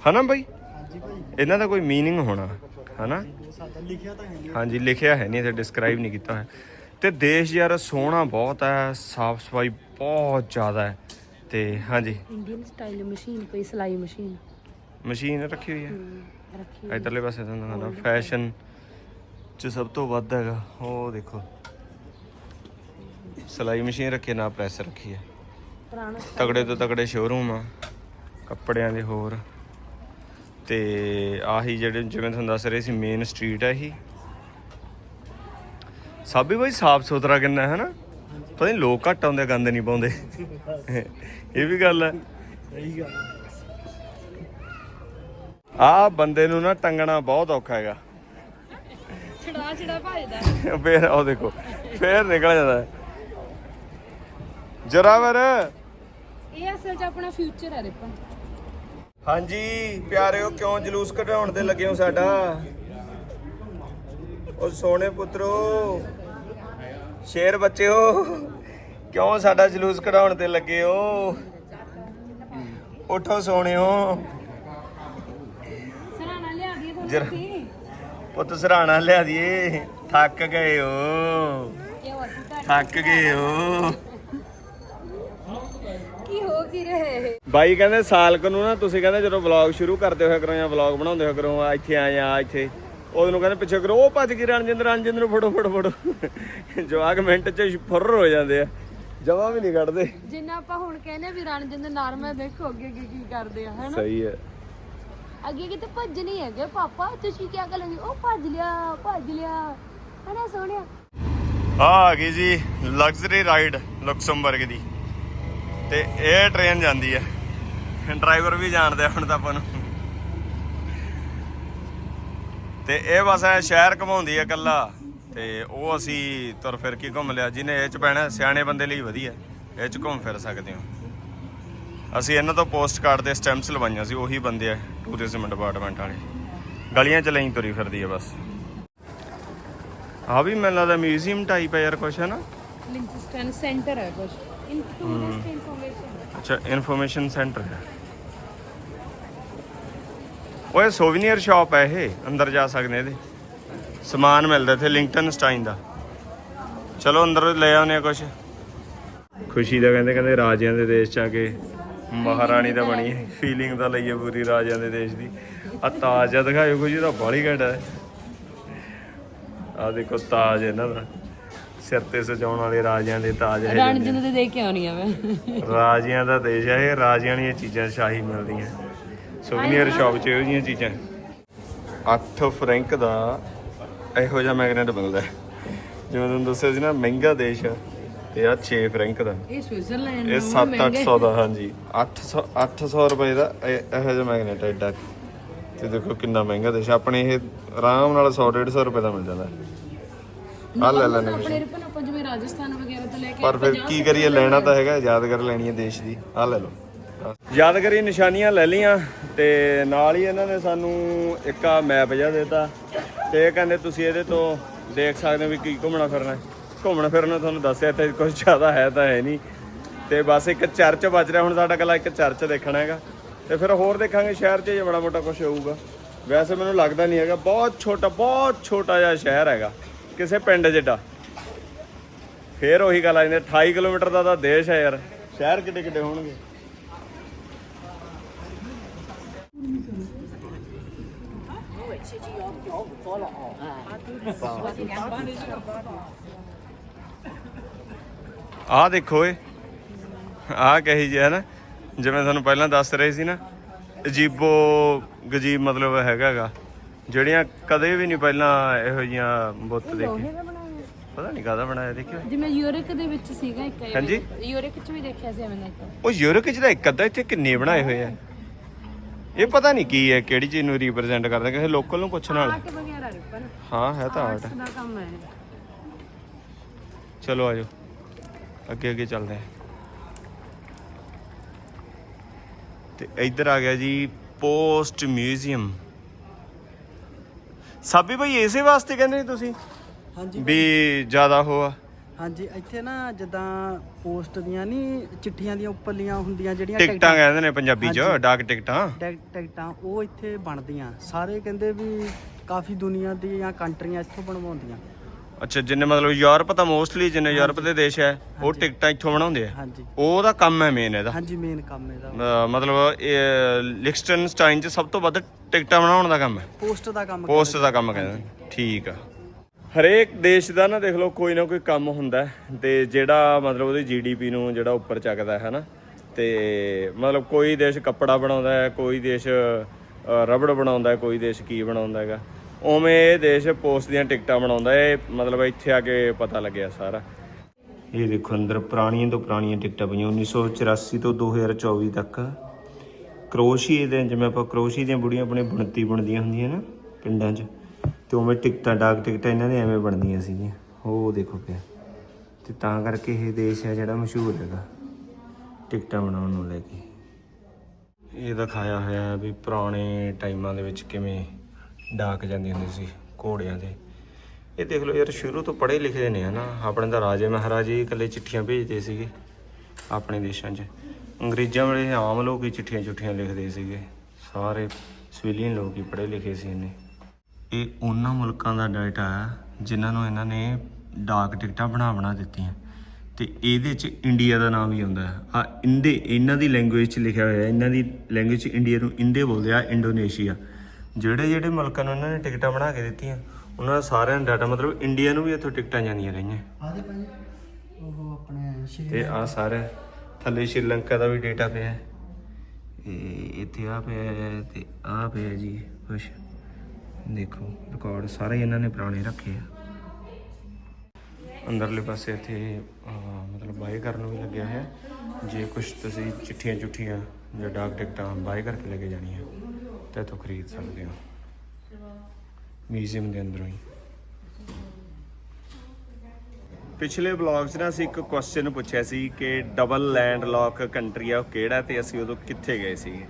ਹਨਾ ਬਾਈ? ਹਾਂਜੀ ਭਾਈ ਇਹਨਾਂ ਦਾ ਕੋਈ ਮੀਨਿੰਗ ਹੋਣਾ ਹਨਾ? ਸਾਡਾ ਲਿਖਿਆ ਤਾਂ ਹੈ ਹਾਂਜੀ ਲਿਖਿਆ ਹੈ ਨਹੀਂ ਤੇ ਡਿਸਕ੍ਰਾਈਬ ਨਹੀਂ ਕੀਤਾ ਹੈ ਤੇ ਦੇਸ਼ ਯਾਰ ਸੋਹਣਾ ਬਹੁਤ ਹੈ ਸਾਫ਼ ਸਫ਼ਾਈ ਬਹੁਤ ਜ਼ਿਆਦਾ ਹੈ। ਤੇ ਹਾਂਜੀ। ਇੰਡੀਅਨ ਸਟਾਈਲ ਮਸ਼ੀਨ ਕੋਈ ਸਲਾਈ ਮਸ਼ੀਨ ਮਸ਼ੀਨ ਰੱਖੀ ਹੋਈ ਹੈ? ਰੱਖੀ ਇਧਰਲੇ ਪਾਸੇ ਤਾਂ ਨਾ ਫੈਸ਼ਨ ਚ ਸਭ ਤੋਂ ਵੱਧ ਹੈਗਾ ਉਹ ਦੇਖੋ। ਸਲਾਈ ਮਸ਼ੀਨ ਰੱਖੀ ਨਾ ਪ੍ਰੈਸ ਰੱਖੀ ਹੈ। ਤਗੜੇ ਤੋਂ ਤਗੜੇ ਸ਼ੋਰੂਮ ਆ ਕੱਪੜਿਆਂ ਦੇ ਹੋਰ। ਤੇ ਆਹੀ ਜਿਹੜੇ ਜਿਵੇਂ ਤੁਹਾਨੂੰ ਦੱਸ ਰਹੇ ਸੀ ਮੇਨ ਸਟਰੀਟ ਹੈ ਇਹੀ। ਸਭ ਵੀ ਬਈ ਸਾਫ਼ ਸੁਥਰਾ ਕਿੰਨਾ ਹੈ ਨਾ ਪਤਾ ਨਹੀਂ ਲੋਕ ਘੱਟ ਆਉਂਦੇ ਗੰਦ ਨਹੀਂ ਪਾਉਂਦੇ। ਇਹ ਵੀ ਗੱਲ ਹੈ ਸਹੀ ਗੱਲ ਆ। ਬੰਦੇ ਨੂੰ ਨਾ ਟੰਗਣਾ ਬਹੁਤ ਔਖਾ ਹੈਗਾ। ਛੜਾ ਛੜਾ ਭਜਦਾ। ਫੇਰ ਉਹ ਦੇਖੋ ਫੇਰ ਨਿਕਲ ਜਾਂਦਾ। ਜੋਰਾਵਰ ਇਹ ਅਸਲ 'ਚ ਆਪਣਾ ਫਿਊਚਰ ਹੈ ਰਿਪਨ ਹਾਂਜੀ ਪਿਆਰਿਓ ਕਿਉਂ ਜਲੂਸ ਕਢਾਉਣ ਦੇ ਲੱਗੇ ਹੋ ਸਾਡਾ? ਉਹ ਸੋਹਣੇ ਪੁੱਤਰੋ ਸ਼ੇਰ ਬੱਚਿਓ ਕਿਉਂ ਸਾਡਾ ਜਲੂਸ ਕਢਾਉਣ ਤੇ ਲੱਗੇ ਹੋ? ਉਠੋ ਸੋਹਣਿਓ। ਸਰਾਣਾ ਲਿਆ ਜਰਾ- ਕੀ ਪੁੱਤ ਸਰਾਣਾ ਲਿਆ ਦੀਏ। ਥੱਕ ਗਏ ਹੋ। ਥੱਕ ਗਏ ਹੋ। ਹੋ ਕੀ ਰਹੇ ਬਾਈ ਕਹਿੰਦੇ ਸਾਲ ਕੁ ਨੂੰ ਨਾ ਤੁਸੀਂ ਕਹਿੰਦੇ ਜਦੋਂ ਵਲੌਗ ਸ਼ੁਰੂ ਕਰਦੇ ਹੋਇਆ ਕਰੋ ਜਾਂ ਵਲੌਗ ਬਣਾਉਂਦੇ ਹੋਇਆ ਕਰੋ ਆ ਇੱਥੇ ਆਏ ਆ ਇੱਥੇ। ਉਹਨੂੰ ਨੂੰ ਕਹਿੰਦੇ ਪਿੱਛੇ ਕਰੋ ਉਹ ਭੱਜ ਗਈ ਰਣਜਿੰਦਰ ਰਣਜਿੰਦਰ ਨੂੰ ਫੜੋ ਫੜੋ ਫੜੋ। ਜਵਾਕ ਮਿੰਟ ਚ ਫੁਰਰ ਹੋ ਜਾਂਦੇ ਆ। ਜਵਾ ਵੀ ਨਹੀਂ ਕੱਢਦੇ। ਜਿੰਨਾ ਆਪਾਂ ਹੁਣ ਕਹਿੰਦੇ ਵੀ ਰਣਜਿੰਦਰ ਨਾਰਮਲ ਦੇਖੋ ਅੱਗੇ ਕੀ ਕੀ ਕਰਦੇ ਆ ਹਨਾ? ਸਹੀ ਹੈ। ਅੱਗੇ ਕਿਤੇ ਭੱਜ ਨਹੀਂ ਹੈਗੇ ਪਾਪਾ ਤੁਸੀਂ ਕੀ ਕਰੋਗੇ ਉਹ ਭੱਜ ਲਿਆ ਭੱਜ ਲਿਆ। ਹਨਾ ਸੋਹਣਿਆ? ਆ ਆ ਗਈ ਜੀ ਲਗਜ਼ਰੀ ਰਾਈਡ ਲੁਕਸਮਬਰਗ ਦੀ। ਤੇ ਇਹ ਟ੍ਰੇਨ ਜਾਂਦੀ ਹੈ ਡਰਾਈਵਰ ਵੀ ਜਾਣਦੇ ਹੁਣ ਤਾਂ ਆਪਾਂ ਨੂੰ। ਤੇ ਇਹ ਬਸ ਐ ਸ਼ਹਿਰ ਘਮਾਉਂਦੀ ਹੈ ਕੱਲਾ ਤੇ ਉਹ ਅਸੀਂ ਤੁਰ ਫਿਰ ਕੇ ਘੁੰਮ ਲਿਆ। ਜਿਹਨੇ ਇਹ ਚ ਪੈਣਾ, ਸਿਆਣੇ ਬੰਦੇ ਲਈ ਵਧੀਆ। ਇਹ ਚ ਘੁੰਮ ਫਿਰ ਸਕਦੇ ਹੋ। ਅਸੀਂ ਇਹਨਾਂ ਤੋਂ ਪੋਸਟ ਕਾਰਡ ਦੇ ਸਟੈਂਪਸ ਲਵਾਈਆਂ ਸੀ, ਉਹੀ ਬੰਦੇ ਆ ਟੂਰਿਜ਼ਮ ਡਿਪਾਰਟਮੈਂਟ ਵਾਲੇ। ਗਲੀਆਂ ਚ ਲਈ ਤੁਰੀ ਫਿਰਦੀ ਹੈ ਬਸ। ਆ ਵੀ ਮੈਨੂੰ ਲੱਗਦਾ ਮਿਊਜ਼ੀਅਮ ਟਾਈਪ ਹੈ ਯਾਰ ਕੁਛ, ਹੈ ਨਾ? ਲਿੰਚਸਟਨ ਸੈਂਟਰ ਹੈ ਕੁਝ ਇਨ ਟੂਰਿਸਟ ਅੱਛਾ ਇਨਫੋਰਮੇਸ਼ਨ ਸੈਂਟਰ ਹੈ। ਓਏ ਸੋਵੀਨੀਅਰ ਸ਼ਾਪ ਹੈ ਇਹ, ਅੰਦਰ ਜਾ ਸਕਦੇ ਇਹਦੇ। ਸਮਾਨ ਮਿਲਦਾ ਇੱਥੇ, ਲਿੰਕਟਨ ਸਟਾਈਨ ਦਾ। ਚਲੋ, ਅੰਦਰ ਲੈ ਆਉਨੇ ਆ ਕੁਛ। ਖੁਸ਼ੀ ਦਾ ਕਹਿੰਦੇ ਕਹਿੰਦੇ ਰਾਜਿਆਂ ਦੇ ਦੇਸ਼ ਚ ਆ ਕੇ ਮਹਾਰਾਣੀ ਦਾ ਬਣੀ ਫੀਲਿੰਗ ਤਾਂ ਲਈਏ ਪੂਰੀ ਰਾਜਿਆਂ ਦੇ ਦੇਸ਼ ਦੀ। ਆ ਤਾਜ ਆ ਦਿਖਾਇਓ ਕੁਝ ਇਹਦਾ ਬਾਲੀ ਘਟ ਹੈ। ਆ ਦੇਖੋ, ਤਾਜ ਇਹਨਾਂ ਦਾ। ਸਿਰ ਤੇ ਸਜਾਉਣ ਵਾਲੇ ਰਾਜਿਆਂ ਦੇ ਤਾਜ ਹੈ ਰਣਜਿੰਦ ਦੇ ਦੇਖ ਕੇ ਆਉਣੀ ਆ ਮੈਂ। ਰਾਜਿਆਂ ਦਾ ਦੇਸ਼ ਹੈ ਇਹ ਰਾਜਿਆਂ ਦੀਆਂ ਚੀਜ਼ਾਂ ਸ਼ਾਹੀ ਮਿਲਦੀਆਂ। ਸੁਵਨੀਅਰ ਸ਼ਾਪ 'ਚ ਇਹੋ ਜਿਹੀਆਂ ਚੀਜ਼ਾਂ। 8 ਫਰੈਂਕ ਦਾ ਇਹੋ ਜਿਹਾ ਮੈਗਨੇਟ ਮਿਲਦਾ। ਜਿਵੇਂ ਤੁਹਾਨੂੰ ਦੱਸਿਆ ਸੀ ਨਾ ਮਹਿੰਗਾ ਦੇਸ਼ ਹੈ ਤੇ ਆ 6 ਫਰੈਂਕ ਦਾ। ਇਹ ਸਵਿਟਜ਼ਰਲੈਂਡ ਇਹ 7-800 ਦਾ ਹਾਂਜੀ। 800 800 ਰੁਪਏ ਦਾ ਇਹ- ਜਿਹਾ ਮੈਗਨੇਟ ਏਡਾ ਤੇ ਦੇਖੋ ਕਿੰਨਾ ਮਹਿੰਗਾ ਦੇਸ਼। ਆਪਣੇ ਇਹ ਆਰਾਮ ਨਾਲ 100-150 ਰੁਪਏ ਦਾ ਮਿਲ ਜਾਂਦਾ। ਆ ਲੈ ਲੈਣੇ ਆਪਣੇ ਰਿਪਨ ਆਪਾਂ ਜਿਵੇਂ ਰਾਜਸਥਾਨ ਵਗੈਰਾ ਤੋਂ ਲੈ ਕੇ ਪਰ ਫਿਰ ਕੀ ਕਰੀਏ ਲੈਣਾ ਤਾਂ ਹੈਗਾ ਯਾਦਗਾਰ ਲੈਣੀ ਹੈ ਦੇਸ਼ ਦੀ। ਆ ਲੈ ਲਓ। ਯਾਦਗਾਰੀ ਨਿਸ਼ਾਨੀਆਂ ਲੈ ਲਈਆਂ ਤੇ ਨਾਲ ਹੀ ਇਹਨਾਂ ਨੇ ਸਾਨੂੰ ਇੱਕ ਆ ਮੈਪ ਜਿਹਾ ਦਿੱਤਾ ਤੇ ਇਹ ਕਹਿੰਦੇ ਤੁਸੀਂ ਇਹਦੇ ਤੋਂ ਦੇਖ ਸਕਦੇ ਹੋ ਵੀ ਕੀ ਘੁੰਮਣਾ ਫਿਰਨਾ ਹੈ। ਘੁੰਮਣਾ ਫਿਰਨਾ ਤੁਹਾਨੂੰ ਦੱਸਿਆ ਇੱਥੇ ਕੁਝ ਜ਼ਿਆਦਾ ਹੈ ਤਾਂ ਹੈ ਨਹੀਂ। ਤੇ ਬਸ ਇੱਕ ਚਰਚ ਬਚ ਰਿਹਾ ਹੁਣ ਸਾਡਾ ਕੱਲਾ ਇੱਕ ਚਰਚ ਦੇਖਣਾ ਹੈਗਾ। ਤੇ ਫਿਰ ਹੋਰ ਦੇਖਾਂਗੇ ਸ਼ਹਿਰ 'ਚ ਜੇ ਬੜਾ ਮੋਟਾ ਕੁਝ ਹੋਊਗਾ। ਵੈਸੇ ਮੈਨੂੰ ਲੱਗਦਾ ਨਹੀਂ ਹੈਗਾ ਬਹੁਤ ਛੋਟਾ ਬਹੁਤ ਛੋਟਾ ਜਿਹਾ ਸ਼ਹਿਰ ਹੈਗਾ। ਕਿਸੇ ਪਿੰਡ ਜਿੱਡਾ। ਫੇਰ ਉਹੀ ਗੱਲ ਆ ਜਾਂਦੀ ਹੈ, 28 ਕਿਲੋਮੀਟਰ ਦਾ ਤਾਂ ਦੇਸ਼ ਹੈ ਯਾਰ। ਸ਼ਹਿਰ ਕਿੱਡੇ ਕਿੱਡੇ ਹੋਣਗੇ? ਆਹ ਦੇਖੋ ਏ ਆਹ ਕਹੀ ਜਿਆ ਨਾ ਜਿਵੇਂ ਤੁਹਾਨੂੰ ਪਹਿਲਾਂ ਦੱਸ ਰਹੇ ਸੀ ਨਾ ਅਜੀਬੋ ਗਜੀਬ ਮਤਲਬ ਹੈਗਾਗਾ ਜਿਹੜੀਆਂ ਕਦੇ ਵੀ ਨਹੀਂ ਪਹਿਲਾਂ ਇਹੋ ਜੀਆਂ ਬੁੱਤ ਦੇਖੇ ਪਤਾ ਨਹੀਂ ਕਾਹਦਾ ਬਣਾਇਆ ਦੇਖਿਓ। ਜਿਵੇਂ ਯੂਰਪ ਦੇ ਵਿੱਚ ਸੀਗਾ ਇੱਕ ਇਹ ਹਾਂਜੀ? ਯੂਰਪ ਚ ਵੀ ਦੇਖਿਆ ਸੀ ਦਾ ਇੱਕ। ਉਹ ਯੂਰਪ ਚ ਤਾਂ ਇੱਕ ਅੱਧਾ ਇੱਥੇ ਕਿੰਨੇ ਬਣਾਏ ਹੋਏ ਆ? ਇਹ ਪਤਾ ਨਹੀਂ ਕੀ ਹੈ ਕਿਹੜੀ ਚੀਜ਼ ਨੂੰ ਰਿਪਰੈਜ਼ੈਂਟ ਕਰਦਾ ਕਿਸੇ ਲੋਕਲ ਨੂੰ ਪੁੱਛਣ ਵਾਲਾ। ਆਰਟ ਵਗੈਰਾ ਰਿਪਨ ਹਾਂ ਹੈ ਤਾਂ ਆਰਟ ਆਰਟਸ ਦਾ ਕੰਮ ਹੈ ਚਲੋ ਆਜੋ। ਅੱਗੇ ਅੱਗੇ ਚੱਲਦੇ ਆ ਤੇ ਇੱਧਰ ਆ ਗਿਆ ਜੀ ਪੋਸਟ ਮਿਊਜ਼ੀਅਮ ਸਾਬੀ ਭਾਈ ਇਸੇ ਵਾਸਤੇ ਕਹਿੰਦੇ ਨੇ ਤੁਸੀਂ? ਹਾਂਜੀ ਵੀ ਜ਼ਿਆਦਾ ਹੋਆ ਹਾਂਜੀ ਇੱਥੇ ਨਾ ਜਿੱਦਾਂ ਪੋਸਟ ਦੀਆਂ ਨਹੀਂ ਚਿੱਠੀਆਂ ਦੀਆਂ ਉੱਪਰਲੀਆਂ ਹੁੰਦੀਆਂ ਜਿਹੜੀਆਂ ਟਿਕਟਾਂ ਕਹਿੰਦੇ ਨੇ ਪੰਜਾਬੀ ਚ। ਡਾਕ ਟਿਕਟਾਂ। ਟਿਕ- ਟਿਕਟਾਂ ਉਹ ਇੱਥੇ ਬਣਦੀਆਂ। ਸਾਰੇ ਕਹਿੰਦੇ ਵੀ ਕਾਫੀ ਦੁਨੀਆ ਦੀਆਂ ਕੰਟਰੀਆਂ ਇੱਥੋਂ ਬਣਵਾਉਂਦੀਆਂ। ਅੱਛਾ ਜਿੰਨੇ ਮਤਲਬ ਯੂਰਪ ਤਾਂ ਮੋਸਟਲੀ ਜਿੰਨੇ ਯੂਰਪ ਦੇ ਦੇਸ਼ ਹੈ ਉਹ ਟਿਕਟਾਂ ਇੱਥੋਂ ਬਣਾਉਂਦੇ ਆ। ਹਾਂਜੀ। ਉਹਦਾ ਕੰਮ ਹੈ ਮੇਨ ਇਹਦਾ। ਹਾਂਜੀ ਮੇਨ ਕੰਮ ਇਹਦਾ। ਅਹ ਮਤਲਬ ਚ ਸਭ ਤੋਂ ਵੱਧ ਟਿਕਟਾਂ ਬਣਾਉਣ ਦਾ ਕੰਮ ਹੈ। ਪੋਸਟ ਦਾ ਕੰਮ ਪੋਸਟ ਦਾ ਕੰਮ ਕਹਿੰਦੇ। ਠੀਕ ਆ। ਹਰੇਕ ਦੇਸ਼ ਦਾ ਨਾ ਦੇਖ ਲਓ ਕੋਈ ਨਾ ਕੋਈ ਕੰਮ ਹੁੰਦਾ ਹੈ ਤੇ ਜਿਹੜਾ ਮਤਲਬ ਉਹਦੀ ਜੀਡੀਪੀ ਨੂੰ ਜਿਹੜਾ ਉੱਪਰ ਚੱਕਦਾ ਹੈ ਨਾ ਤੇ ਮਤਲਬ ਕੋਈ ਦੇਸ਼ ਕੱਪੜਾ ਬਣਾਉਂਦਾ ਹੈ ਕੋਈ ਦੇਸ਼ ਅ, ਰਬੜ ਬਣਾਉਂਦਾ ਹੈ ਕੋਈ ਦੇਸ਼ ਕੀ ਬਣਾਉਂਦਾ ਹੈਗਾ। ਉਵੇਂ ਇਹ ਦੇਸ਼ ਪੋਸਟ ਦੀਆਂ ਟਿਕਟਾਂ ਬਣਾਉਂਦਾ ਇਹ ਮਤਲਬ ਇੱਥੇ ਆ ਕੇ ਪਤਾ ਲੱਗਿਆ ਸਾਰਾ। ਇਹ ਦੇਖੋ, ਅੰਦਰ ਪੁਰਾਣੀਆਂ ਤੋਂ ਪੁਰਾਣੀਆਂ ਟਿਕਟਾਂ ਪਈਆਂ। 1984 ਤੋਂ 2024 ਤੱਕ। ਕਰੋਸ਼ੀਏ ਦੇ ਜਿਵੇਂ ਆਪਾਂ ਕਰੋਸ਼ੀ ਦੀਆਂ ਬੁੜੀਆਂ ਆਪਣੇ ਬੁਣਤੀ ਬਣਦੀਆਂ ਹੁੰਦੀਆਂ ਨਾ ਪਿੰਡਾਂ 'ਚ, ਤੇ ਉਵੇਂ ਟਿਕਟਾਂ, ਡਾਕ ਟਿਕਟਾਂ ਇਹਨਾਂ ਦੇ ਐਵੇਂ ਬਣਦੀਆਂ ਸੀਗੀਆਂ। ਉਹ ਦੇਖੋ ਪਿਆ ਤੇ ਤਾਂ ਕਰਕੇ ਇਹ ਦੇਸ਼ ਹੈ ਜਿਹੜਾ ਮਸ਼ਹੂਰ ਹੈਗਾ, ਟਿਕਟਾਂ ਬਣਾਉਣ ਨੂੰ ਲੈ ਕੇ। ਇਹ ਦਿਖਾਇਆ ਹੋਇਆ ਵੀ ਪੁਰਾਣੇ ਟਾਈਮਾਂ ਦੇ ਵਿੱਚ ਕਿਵੇਂ ਡਾਕ ਜਾਂਦੀ ਹੁੰਦੀ ਸੀ, ਘੋੜਿਆਂ ਤੇ। ਇਹ ਦੇਖ ਲਓ ਯਾਰ, ਸ਼ੁਰੂ ਤੋਂ ਪੜ੍ਹੇ ਲਿਖੇ ਨੇ ਹਨਾ। ਆਪਣੇ ਤਾਂ ਰਾਜੇ ਮਹਾਰਾਜੇ ਇਕੱਲੇ ਚਿੱਠੀਆਂ ਭੇਜਦੇ ਸੀਗੇ, ਆਪਣੇ ਦੇਸ਼ਾਂ 'ਚ। ਅੰਗਰੇਜ਼ਾਂ ਵਾਲੇ ਆਮ ਲੋਕ ਹੀ ਚਿੱਠੀਆਂ ਚੁੱਠੀਆਂ ਲਿਖਦੇ ਸੀਗੇ। ਸਾਰੇ ਸਿਵਲੀਅਨ ਲੋਕ ਹੀ ਪੜ੍ਹੇ ਲਿਖੇ ਸੀ ਇਹਨੇ। ਇਹ ਉਹਨਾਂ ਮੁਲਕਾਂ ਦਾ ਡਾਟਾ ਹੈ ਜਿਨ੍ਹਾਂ ਨੂੰ ਇਹਨਾਂ ਨੇ ਡਾਕ ਟਿਕਟਾਂ ਬਣਾ ਬਣਾ ਦਿੱਤੀਆਂ। ਤੇ ਇਹਦੇ 'ਚ ਇੰਡੀਆ ਦਾ ਨਾਮ ਵੀ ਆਉਂਦਾ। ਹੈ ਆ ਇੰਦੇ, ਇਹਨਾਂ ਦੀ ਲੈਂਗੁਏਜ 'ਚ ਲਿਖਿਆ ਹੋਇਆ, ਇਹਨਾਂ ਦੀ ਲੈਂਗੁਏਜ 'ਚ ਇੰਡੀਆ ਨੂੰ ਇੰਡੇ ਬੋਲਦੇ ਆ, ਇੰਡੋਨੇਸ਼ੀਆ। ਜਿਹੜੇ ਜਿਹੜੇ ਮੁਲਕਾਂ ਨੂੰ ਇਹਨਾਂ ਨੇ ਟਿਕਟਾਂ ਬਣਾ ਕੇ ਦਿੱਤੀਆਂ ਉਹਨਾਂ ਦਾ ਸਾਰਿਆਂ ਦਾ ਡਾਟਾ ਮਤਲਬ ਇੰਡੀਆ ਨੂੰ ਵੀ ਇੱਥੋਂ ਟਿਕਟਾਂ ਜਾਂਦੀਆਂ ਰਹੀਆਂ। ਆਦੇ ਪੰਜ ਉਹ ਆਪਣੇ ਸ਼੍ਰੀ ਤੇ ਆ ਸਾਰੇ ਥੱਲੇ ਸ਼੍ਰੀਲੰਕਾ ਦਾ ਵੀ ਡੇਟਾ ਪਿਆ। ਹੈ ਇਹ ਇੱਥੇ ਆ ਪਿਆ ਹੈ ਤੇ ਆ ਪਿਆ ਜੀ ਕੁਛ ਦੇਖੋ ਰਿਕਾਰਡ ਸਾਰੇ ਇਹਨਾਂ ਨੇ ਪੁਰਾਣੇ ਰੱਖੇ ਆ। ਅੰਦਰਲੇ ਪਾਸੇ ਇੱਥੇ ਅਹ, ਮਤਲਬ ਬਾਈ ਕਰਨ ਨੂੰ ਵੀ ਲੱਗਿਆ ਹੈ ਜੇ ਕੁਝ ਤੁਸੀਂ ਚਿੱਠੀਆਂ ਚੁੱਠੀਆਂ ਜਾਂ ਡਾਕ ਟਿਕਟਾਂ ਬਾਈ ਕਰਕੇ ਲੈ ਕੇ ਜਾਣੀਆਂ। ਤਾਂ ਇੱਥੋਂ ਖਰੀਦ ਸਕਦੇ ਹੋ ਮਿਊਜ਼ੀਅਮ ਦੇ ਅੰਦਰੋਂ ਹੀ ਪਿਛਲੇ ਵਲੌਗ 'ਚ ਨਾ ਅਸੀਂ ਇੱਕ ਕੁਐਸਚਨ ਪੁੱਛਿਆ ਸੀ ਕਿ ਡਬਲ ਲੈਂਡ ਲੌਕ ਕੰਟਰੀ ਆ ਉਹ ਕਿਹੜਾ ਤੇ ਅਸੀਂ ਉਦੋਂ ਕਿੱਥੇ ਗਏ ਸੀਗੇ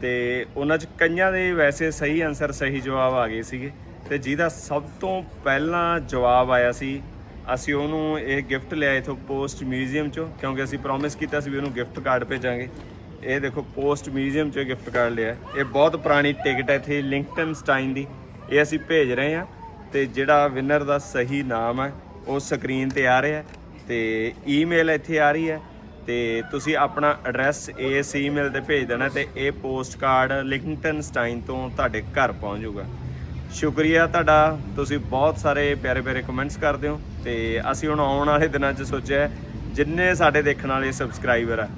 ਤੇ ਉਹਨਾਂ 'ਚ ਕਈਆਂ ਦੇ ਵੈਸੇ ਸਹੀ ਆਨਸਰ ਸਹੀ ਜਵਾਬ ਆ ਗਏ ਸੀਗੇ। ਤੇ ਜਿਹਦਾ ਸਭ ਤੋਂ ਪਹਿਲਾਂ ਜਵਾਬ ਆਇਆ ਸੀ, ਅਸੀਂ ਉਹਨੂੰ ਇਹ ਗਿਫਟ ਲਿਆ ਇਥੋਂ ਪੋਸਟ ਮਿਊਜ਼ੀਅਮ ਚੋਂ, ਕਿਉਂਕਿ ਅਸੀਂ ਪ੍ਰੋਮਿਸ ਕੀਤਾ ਸੀ ਵੀ ਉਹਨੂੰ ਗਿਫਟ ਕਾਰਡ ਭੇਜਾਂਗੇ। ਇਹ ਦੇਖੋ ਪੋਸਟ ਮਿਊਜ਼ੀਅਮ 'ਚ ਗਿਫਟ ਕਾਰਡ ਲਿਆ। ਇਹ ਬਹੁਤ ਪੁਰਾਣੀ ਟਿਕਟ ਹੈ ਇੱਥੇ ਲਿੰਕਟਨ ਸਟਾਈਨ ਦੀ। ਇਹ ਅਸੀਂ ਭੇਜ ਰਹੇ ਹਾਂ ਤੇ ਜਿਹੜਾ ਵਿਨਰ ਦਾ ਸਹੀ ਨਾਮ ਹੈ ਉਹ ਸਕਰੀਨ ਤੇ ਆ ਰਿਹਾ ਹੈ ਤੇ ਈਮੇਲ ਇੱਥੇ ਆ ਰਹੀ ਹੈ ਤੇ ਤੁਸੀਂ ਆਪਣਾ ਐਡਰੈਸ ਇਸ ਈਮੇਲ ਤੇ ਭੇਜ ਦੇਣਾ ਤੇ ਇਹ ਪੋਸਟ ਕਾਰਡ ਲਿੰਕਟਨ ਸਟਾਈਨ ਤੋਂ ਤੁਹਾਡੇ ਘਰ ਪਹੁੰਚ ਜਾਊਗਾ। ਸ਼ੁਕਰੀਆ ਤੁਹਾਡਾ, ਤੁਸੀਂ ਬਹੁਤ ਸਾਰੇ ਪਿਆਰੇ ਪਿਆਰੇ ਕਮੈਂਟਸ ਕਰਦੇ ਹੋ ਤੇ ਅਸੀਂ ਹੁਣ ਆਉਣ ਵਾਲੇ ਦਿਨਾਂ 'ਚ ਸੋਚਿਆ ਜਿੰਨੇ ਸਾਡੇ ਦੇਖਣ ਵਾਲੇ ਸਬਸਕ੍ਰਾਈਬਰ ਆ,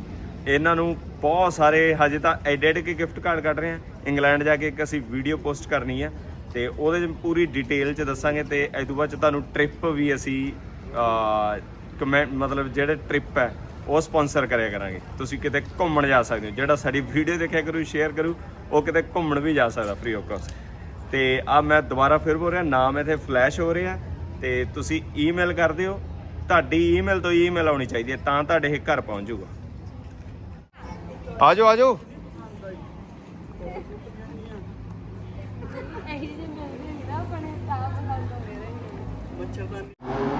ਇਹਨਾਂ ਨੂੰ ਬਹੁਤ ਸਾਰੇ ਹਜੇ ਤਾਂ ਐਡ ਐਡ ਕੇ ਗਿਫਟ ਕਾਰਡ ਕੱਢ ਰਹੇ ਆ। ਇੰਗਲੈਂਡ ਜਾ ਕੇ ਇੱਕ ਅਸੀਂ ਵੀਡੀਓ ਪੋਸਟ ਕਰਨੀ ਆ ਤੇ ਉਹਦੇ 'ਚ ਪੂਰੀ ਡਿਟੇਲ 'ਚ ਦੱਸਾਂਗੇ ਤੇ ਇਸ ਤੋਂ ਬਾਅਦ 'ਚ ਤੁਹਾਨੂੰ ਟ੍ਰਿਪ ਵੀ ਅਸੀਂ ਕਮੈਂਟ ਮਤਲਬ ਜਿਹੜੇ ਟ੍ਰਿਪ ਹੈ, ਉਹ ਸਪਾਂਸਰ ਕਰਿਆ ਕਰਾਂਗੇ। ਤੁਸੀਂ ਕਿਤੇ ਘੁੰਮਣ ਜਾ ਸਕਦੇ ਹੋ। ਜਿਹੜਾ ਸਾਡੀ ਵੀਡੀਓ ਦੇਖਿਆ ਕਰੂ ਸ਼ੇਅਰ ਕਰੂ, ਉਹ ਕਿਤੇ ਘੁੰਮਣ ਵੀ ਜਾ ਸਕਦਾ ਫ੍ਰੀ ਆਫ ਕਾਸਟ ਤੇ ਆ ਮੈਂ ਦੁਬਾਰਾ ਫਿਰ ਬੋਲ ਰਿਹਾ, ਨਾਮ ਇੱਥੇ ਫਲੈਸ਼ ਹੋ ਰਿਹਾ ਤੇ ਤੁਸੀਂ ਈਮੇਲ ਕਰ ਦਿਓ। ਤੁਹਾਡੀ ਈਮੇਲ ਤੋਂ ਈਮੇਲ ਆਉਣੀ ਚਾਹੀਦੀ ਹੈ, ਤਾਂ ਤੁਹਾਡੇ ਇਹ ਘਰ ਪਹੁੰਚ ਜਾਊਗਾ। ਆਜੋ ਆਜੋ।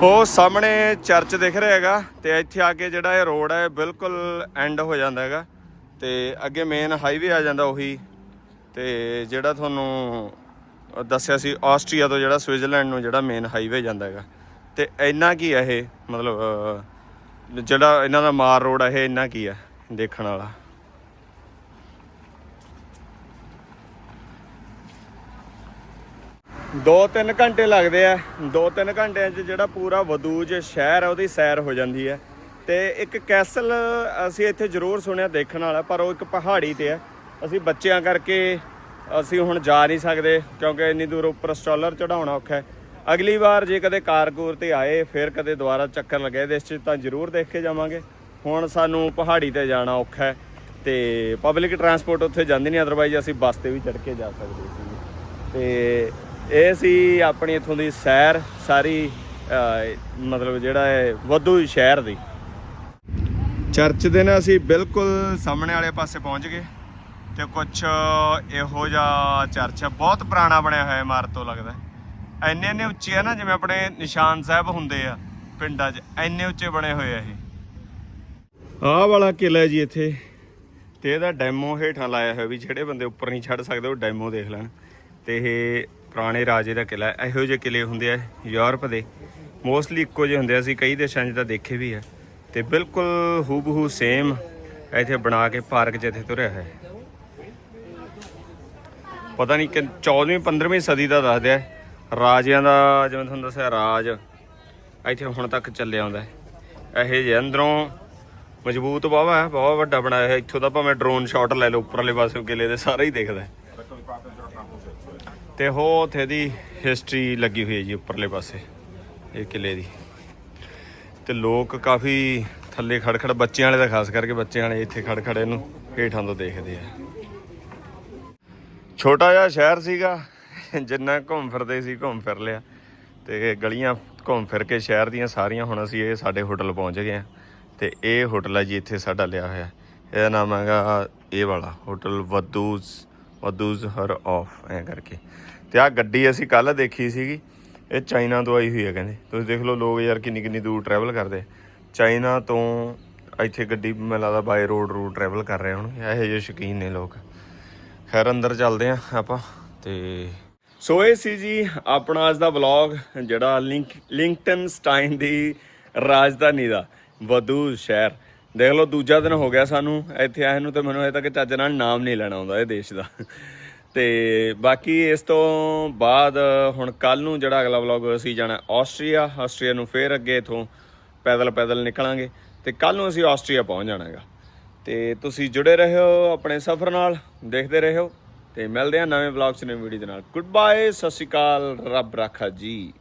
ਉਹ ਸਾਹਮਣੇ ਚਰਚ ਦਿਖ ਰਿਹਾ ਹੈਗਾ ਤੇ ਇੱਥੇ ਆ ਕੇ ਜਿਹੜਾ ਇਹ ਰੋਡ ਹੈ ਬਿਲਕੁਲ ਐਂਡ ਹੋ ਜਾਂਦਾ ਹੈਗਾ ਤੇ ਅੱਗੇ ਮੇਨ ਹਾਈਵੇ ਆ ਜਾਂਦਾ ਉਹੀ ਤੇ ਜਿਹੜਾ ਤੁਹਾਨੂੰ ਦੱਸਿਆ ਸੀ ਆਸਟਰੀਆ ਤੋਂ ਜਿਹੜਾ ਸਵਿਟਜ਼ਰਲੈਂਡ ਨੂੰ ਜਿਹੜਾ ਮੇਨ ਹਾਈਵੇ ਜਾਂਦਾ ਹੈਗਾ ਤੇ ਇੰਨਾ ਕੀ ਹੈ ਇਹ? ਮਤਲਬ ਜਿਹੜਾ ਇਹਨਾਂ ਦਾ ਮਾਰ ਰੋਡ ਹੈ ਇਹ ਇੰਨਾ ਕੀ ਹੈ ਦੇਖਣ ਵਾਲਾ? ਦੋ ਤਿੰਨ ਘੰਟੇ ਲੱਗਦੇ ਆ। ਦੋ ਤਿੰਨ ਘੰਟਿਆਂ 'ਚ ਜਿਹੜਾ ਪੂਰਾ ਵਦੂਜ ਸ਼ਹਿਰ ਹੈ ਉਹਦੀ ਸੈਰ ਹੋ ਜਾਂਦੀ ਹੈ ਤੇ ਇੱਕ ਕੈਸਲ ਅਸੀਂ ਇੱਥੇ ਜ਼ਰੂਰ ਸੁਣਿਆ ਦੇਖਣ ਵਾਲਾ, ਪਰ ਉਹ ਇੱਕ ਪਹਾੜੀ ਤੇ ਹੈ ਅਸੀਂ ਬੱਚਿਆਂ ਕਰਕੇ ਅਸੀਂ ਹੁਣ ਜਾ ਨਹੀਂ ਸਕਦੇ, ਕਿਉਂਕਿ ਇੰਨੀ ਦੂਰ ਉੱਪਰ ਸਟਾਲਰ ਚੜਾਉਣਾ ਔਖਾ ਹੈ। ਅਗਲੀ ਵਾਰ ਜੇ ਕਦੇ ਕਾਰਕੂਰ ਤੇ ਆਏ, ਫਿਰ ਕਦੇ ਦੁਬਾਰਾ ਚੱਕਰ ਲੱਗੇ, ਇਹਦੇ 'ਚ ਤਾਂ ਜ਼ਰੂਰ ਦੇਖ ਕੇ ਜਾਵਾਂਗੇ। ਹੁਣ ਸਾਨੂੰ ਪਹਾੜੀ ਤੇ ਜਾਣਾ ਔਖਾ ਹੈ ਤੇ ਪਬਲਿਕ ਟਰਾਂਸਪੋਰਟ ਉੱਥੇ ਜਾਂਦੀ ਨਹੀਂ ਅਦਰਵਾਈਜ਼ ਅਸੀਂ ਬੱਸ ਤੇ ਵੀ ਚੜ ਕੇ ਜਾ ਸਕਦੇ ਸੀ। ਤੇ ਇਹ ਸੀ ਆਪਣੀ ਇਥੋਂ ਦੀ ਸੈਰ, ਸਾਰੀ ਮਤਲਬ ਜਿਹੜਾ ਹੈ ਵਧੂ ਸ਼ਹਿਰ ਦੀ। ਚਰਚ ਦੇ ਨਾ ਅਸੀਂ ਬਿਲਕੁਲ ਸਾਹਮਣੇ ਵਾਲੇ ਪਾਸੇ ਪਹੁੰਚ ਗਏ ਤੇ ਕੁਝ ਇਹੋ ਜਿਹਾ ਚਰਚ ਹੈ ਬਹੁਤ ਪੁਰਾਣਾ ਬਣਿਆ ਹੋਇਆ ਇਮਾਰਤ ਤੋਂ ਲੱਗਦਾ। ਹੈ। ਇੰਨੇ ਇੰਨੇ ਉੱਚੇ ਆ ਨਾ, ਜਿਵੇਂ ਆਪਣੇ ਨਿਸ਼ਾਨ ਸਾਹਿਬ ਹੁੰਦੇ ਆ ਪਿੰਡਾਂ 'ਚ, ਇੰਨੇ ਉੱਚੇ ਬਣੇ ਹੋਏ ਆ ਇਹ। ਆਹ ਵਾਲਾ ਕਿਲਾ ਜੀ ਇੱਥੇ, ਤੇ ਇਹਦਾ ਡੈਮੋ ਹੇਠਾਂ ਲਾਇਆ ਹੋਇਆ ਵੀ ਜਿਹੜੇ ਬੰਦੇ ਉੱਪਰ ਨਹੀਂ ਛੱਡ ਸਕਦੇ, ਉਹ ਡੈਮੋ ਦੇਖ ਲੈਣ। ਤੇ ਇਹ ਪੁਰਾਣੇ ਰਾਜੇ ਦਾ ਕਿਲਾ ਇਹੋ ਜਿਹੇ ਕਿਲੇ ਹੁੰਦੇ ਆ ਯੂਰਪ ਦੇ। ਮੋਸਟਲੀ ਇੱਕੋ ਜਿਹੇ ਹੁੰਦੇ ਆ। ਅਸੀਂ ਕਈ ਦੇਸ਼ਾਂ 'ਚ ਤਾਂ ਦੇਖੇ ਵੀ ਆ। ਤੇ ਬਿਲਕੁਲ ਹੂਬਹੂ ਸੇਮ ਇੱਥੇ ਬਣਾ ਕੇ ਪਾਰਕ ਜਿੱਥੇ ਤੁਰਿਆ ਹੈ। ਪਤਾ ਨਹੀਂ ਕਿ 14ਵੀਂ 15ਵੀਂ ਸਦੀ ਦਾ ਦੱਸਦੇ ਆ ਰਾਜਿਆਂ ਦਾ ਜਿਵੇਂ ਤੁਹਾਨੂੰ ਦੱਸਿਆ, ਰਾਜ ਇੱਥੇ ਹੁਣ ਤੱਕ ਚੱਲਿਆ ਆਉਂਦਾ ਹੈ। ਇਹ ਜੇ ਅੰਦਰੋਂ ਮਜ਼ਬੂਤ ਬਾਵਾ ਹੈ। ਬਹੁਤ ਵੱਡਾ ਬਣਾਇਆ ਹੈ ਇੱਥੋਂ ਦਾ ਭਾਵੇਂ ਡਰੋਨ ਸ਼ਾਟ ਲੈ ਲਓ, ਉੱਪਰਲੇ ਪਾਸੇ ਕਿਲੇ ਦੇ ਸਾਰਾ ਹੀ ਦਿਖਦਾ ਹੈ। ਤੇ ਹੋ ਉੱਥੇ ਦੀ ਹਿਸਟਰੀ ਲੱਗੀ ਹੋਈ ਹੈ ਜੀ ਉੱਪਰਲੇ ਪਾਸੇ, ਇਹ ਕਿਲੇ ਦੀ। ਤੇ ਲੋਕ ਕਾਫੀ ਥੱਲੇ ਖੜਖੜ, ਬੱਚਿਆਂ ਵਾਲੇ ਦਾ ਖਾਸ ਕਰਕੇ ਬੱਚਿਆਂ ਵਾਲੇ ਇੱਥੇ ਖੜਖੜ ਇਹਨੂੰ ਹੇਠਾਂ ਤੋਂ ਦੇਖਦੇ ਆ। ਛੋਟਾ ਜਿਹਾ ਸ਼ਹਿਰ ਸੀਗਾ, ਜਿੰਨਾ ਘੁੰਮ ਫਿਰਦੇ ਸੀ, ਘੁੰਮ ਫਿਰ ਲਿਆ। ਤੇ ਗਲੀਆਂ ਘੁੰਮ ਫਿਰ ਕੇ ਸ਼ਹਿਰ ਦੀਆਂ ਸਾਰੀਆਂ ਹੁਣ ਅਸੀਂ ਇਹ ਸਾਡੇ ਹੋਟਲ ਪਹੁੰਚ ਗਏ ਆ। ਤੇ ਇਹ ਹੋਟਲ ਹੈ ਜੀ ਇੱਥੇ ਸਾਡਾ ਲਿਆ ਹੋਇਆ। ਇਹਦਾ ਨਾਮ ਹੈਗਾ ਇਹ ਵਾਲਾ, ਹੋਟਲ ਵਦੂਜ਼ ਵਦੂਜ਼ ਹਰ ਆਫ ਐ ਕਰਕੇ। ਤੇ ਆ ਗੱਡੀ ਅਸੀਂ ਕੱਲ ਦੇਖੀ ਸੀਗੀ, ਇਹ ਚਾਈਨਾ ਤੋਂ ਆਈ ਹੋਈ ਹੈ ਕਹਿੰਦੇ। ਤੁਸੀਂ ਦੇਖ ਲਓ ਲੋਕ ਯਾਰ ਕਿੰਨੀ ਕਿੰਨੀ ਦੂਰ ਟਰੈਵਲ ਕਰਦੇ। ਚਾਈਨਾ ਤੋਂ ਇੱਥੇ ਗੱਡੀ ਮੈਨੂੰ ਲੱਗਦਾ ਬਾਈ ਰੋਡ ਰੂਟ ਟਰੈਵਲ ਕਰ ਰਹੇ ਹੁਣ ਇਹੋ ਜਿਹੇ ਸ਼ੌਕੀਨ ਨੇ ਲੋਕ। ਖੈਰ, ਅੰਦਰ ਚੱਲਦੇ ਆ ਆਪਾਂ ਤੇ ਸੋ ਇਹ ਸੀ ਜੀ ਆਪਣਾ ਅੱਜ ਦਾ ਵਲੌਗ ਜਿਹੜਾ ਲਿੰਕ ਲਿੰਕਟਨ ਸਟਾਈਨ ਦੀ ਰਾਜਧਾਨੀ ਦਾ ਵਦੂ ਸ਼ਹਿਰ। ਦੇਖ ਲਓ, ਦੂਜਾ ਦਿਨ ਹੋ ਗਿਆ ਸਾਨੂੰ। ਇੱਥੇ ਆਏ ਨੂੰ ਤੇ ਮੈਨੂੰ ਅਜੇ ਤੱਕ ਚੱਜ ਨਾਲ ਨਾਮ ਨਹੀਂ ਲੈਣਾ ਆਉਂਦਾ ਇਹ ਦੇਸ਼ ਦਾ। ਤੇ ਬਾਕੀ ਇਸ ਤੋਂ ਬਾਅਦ ਹੁਣ ਕੱਲ ਨੂੰ ਜਿਹੜਾ ਅਗਲਾ ਵਲੌਗ ਅਸੀਂ ਜਾਣਾ ਆਸਟਰੀਆ। ਆਸਟਰੀਆ ਨੂੰ ਫੇਰ ਅੱਗੇ ਇਥੋਂ ਪੈਦਲ ਪੈਦਲ ਨਿਕਲਾਂਗੇ। ਤੇ ਕੱਲ ਨੂੰ ਅਸੀਂ ਆਸਟਰੀਆ ਪਹੁੰਚ ਜਾਣਾ ਹੈਗਾ। ਤੇ ਤੁਸੀਂ ਜੁੜੇ ਰਹੋ ਆਪਣੇ ਸਫ਼ਰ ਨਾਲ, ਦੇਖਦੇ ਰਹੋ। ਤੇ ਮਿਲਦੇ ਹਾਂ ਨਵੇਂ ਵਲੌਗ 'ਚ, ਨਵੀਂ ਵੀਡੀਓ ਦੇ ਨਾਲ। ਗੁੱਡ ਬਾਏ ਸਤਿ ਸ਼੍ਰੀ ਅਕਾਲ, ਰੱਬ ਰਾਖਾ ਜੀ।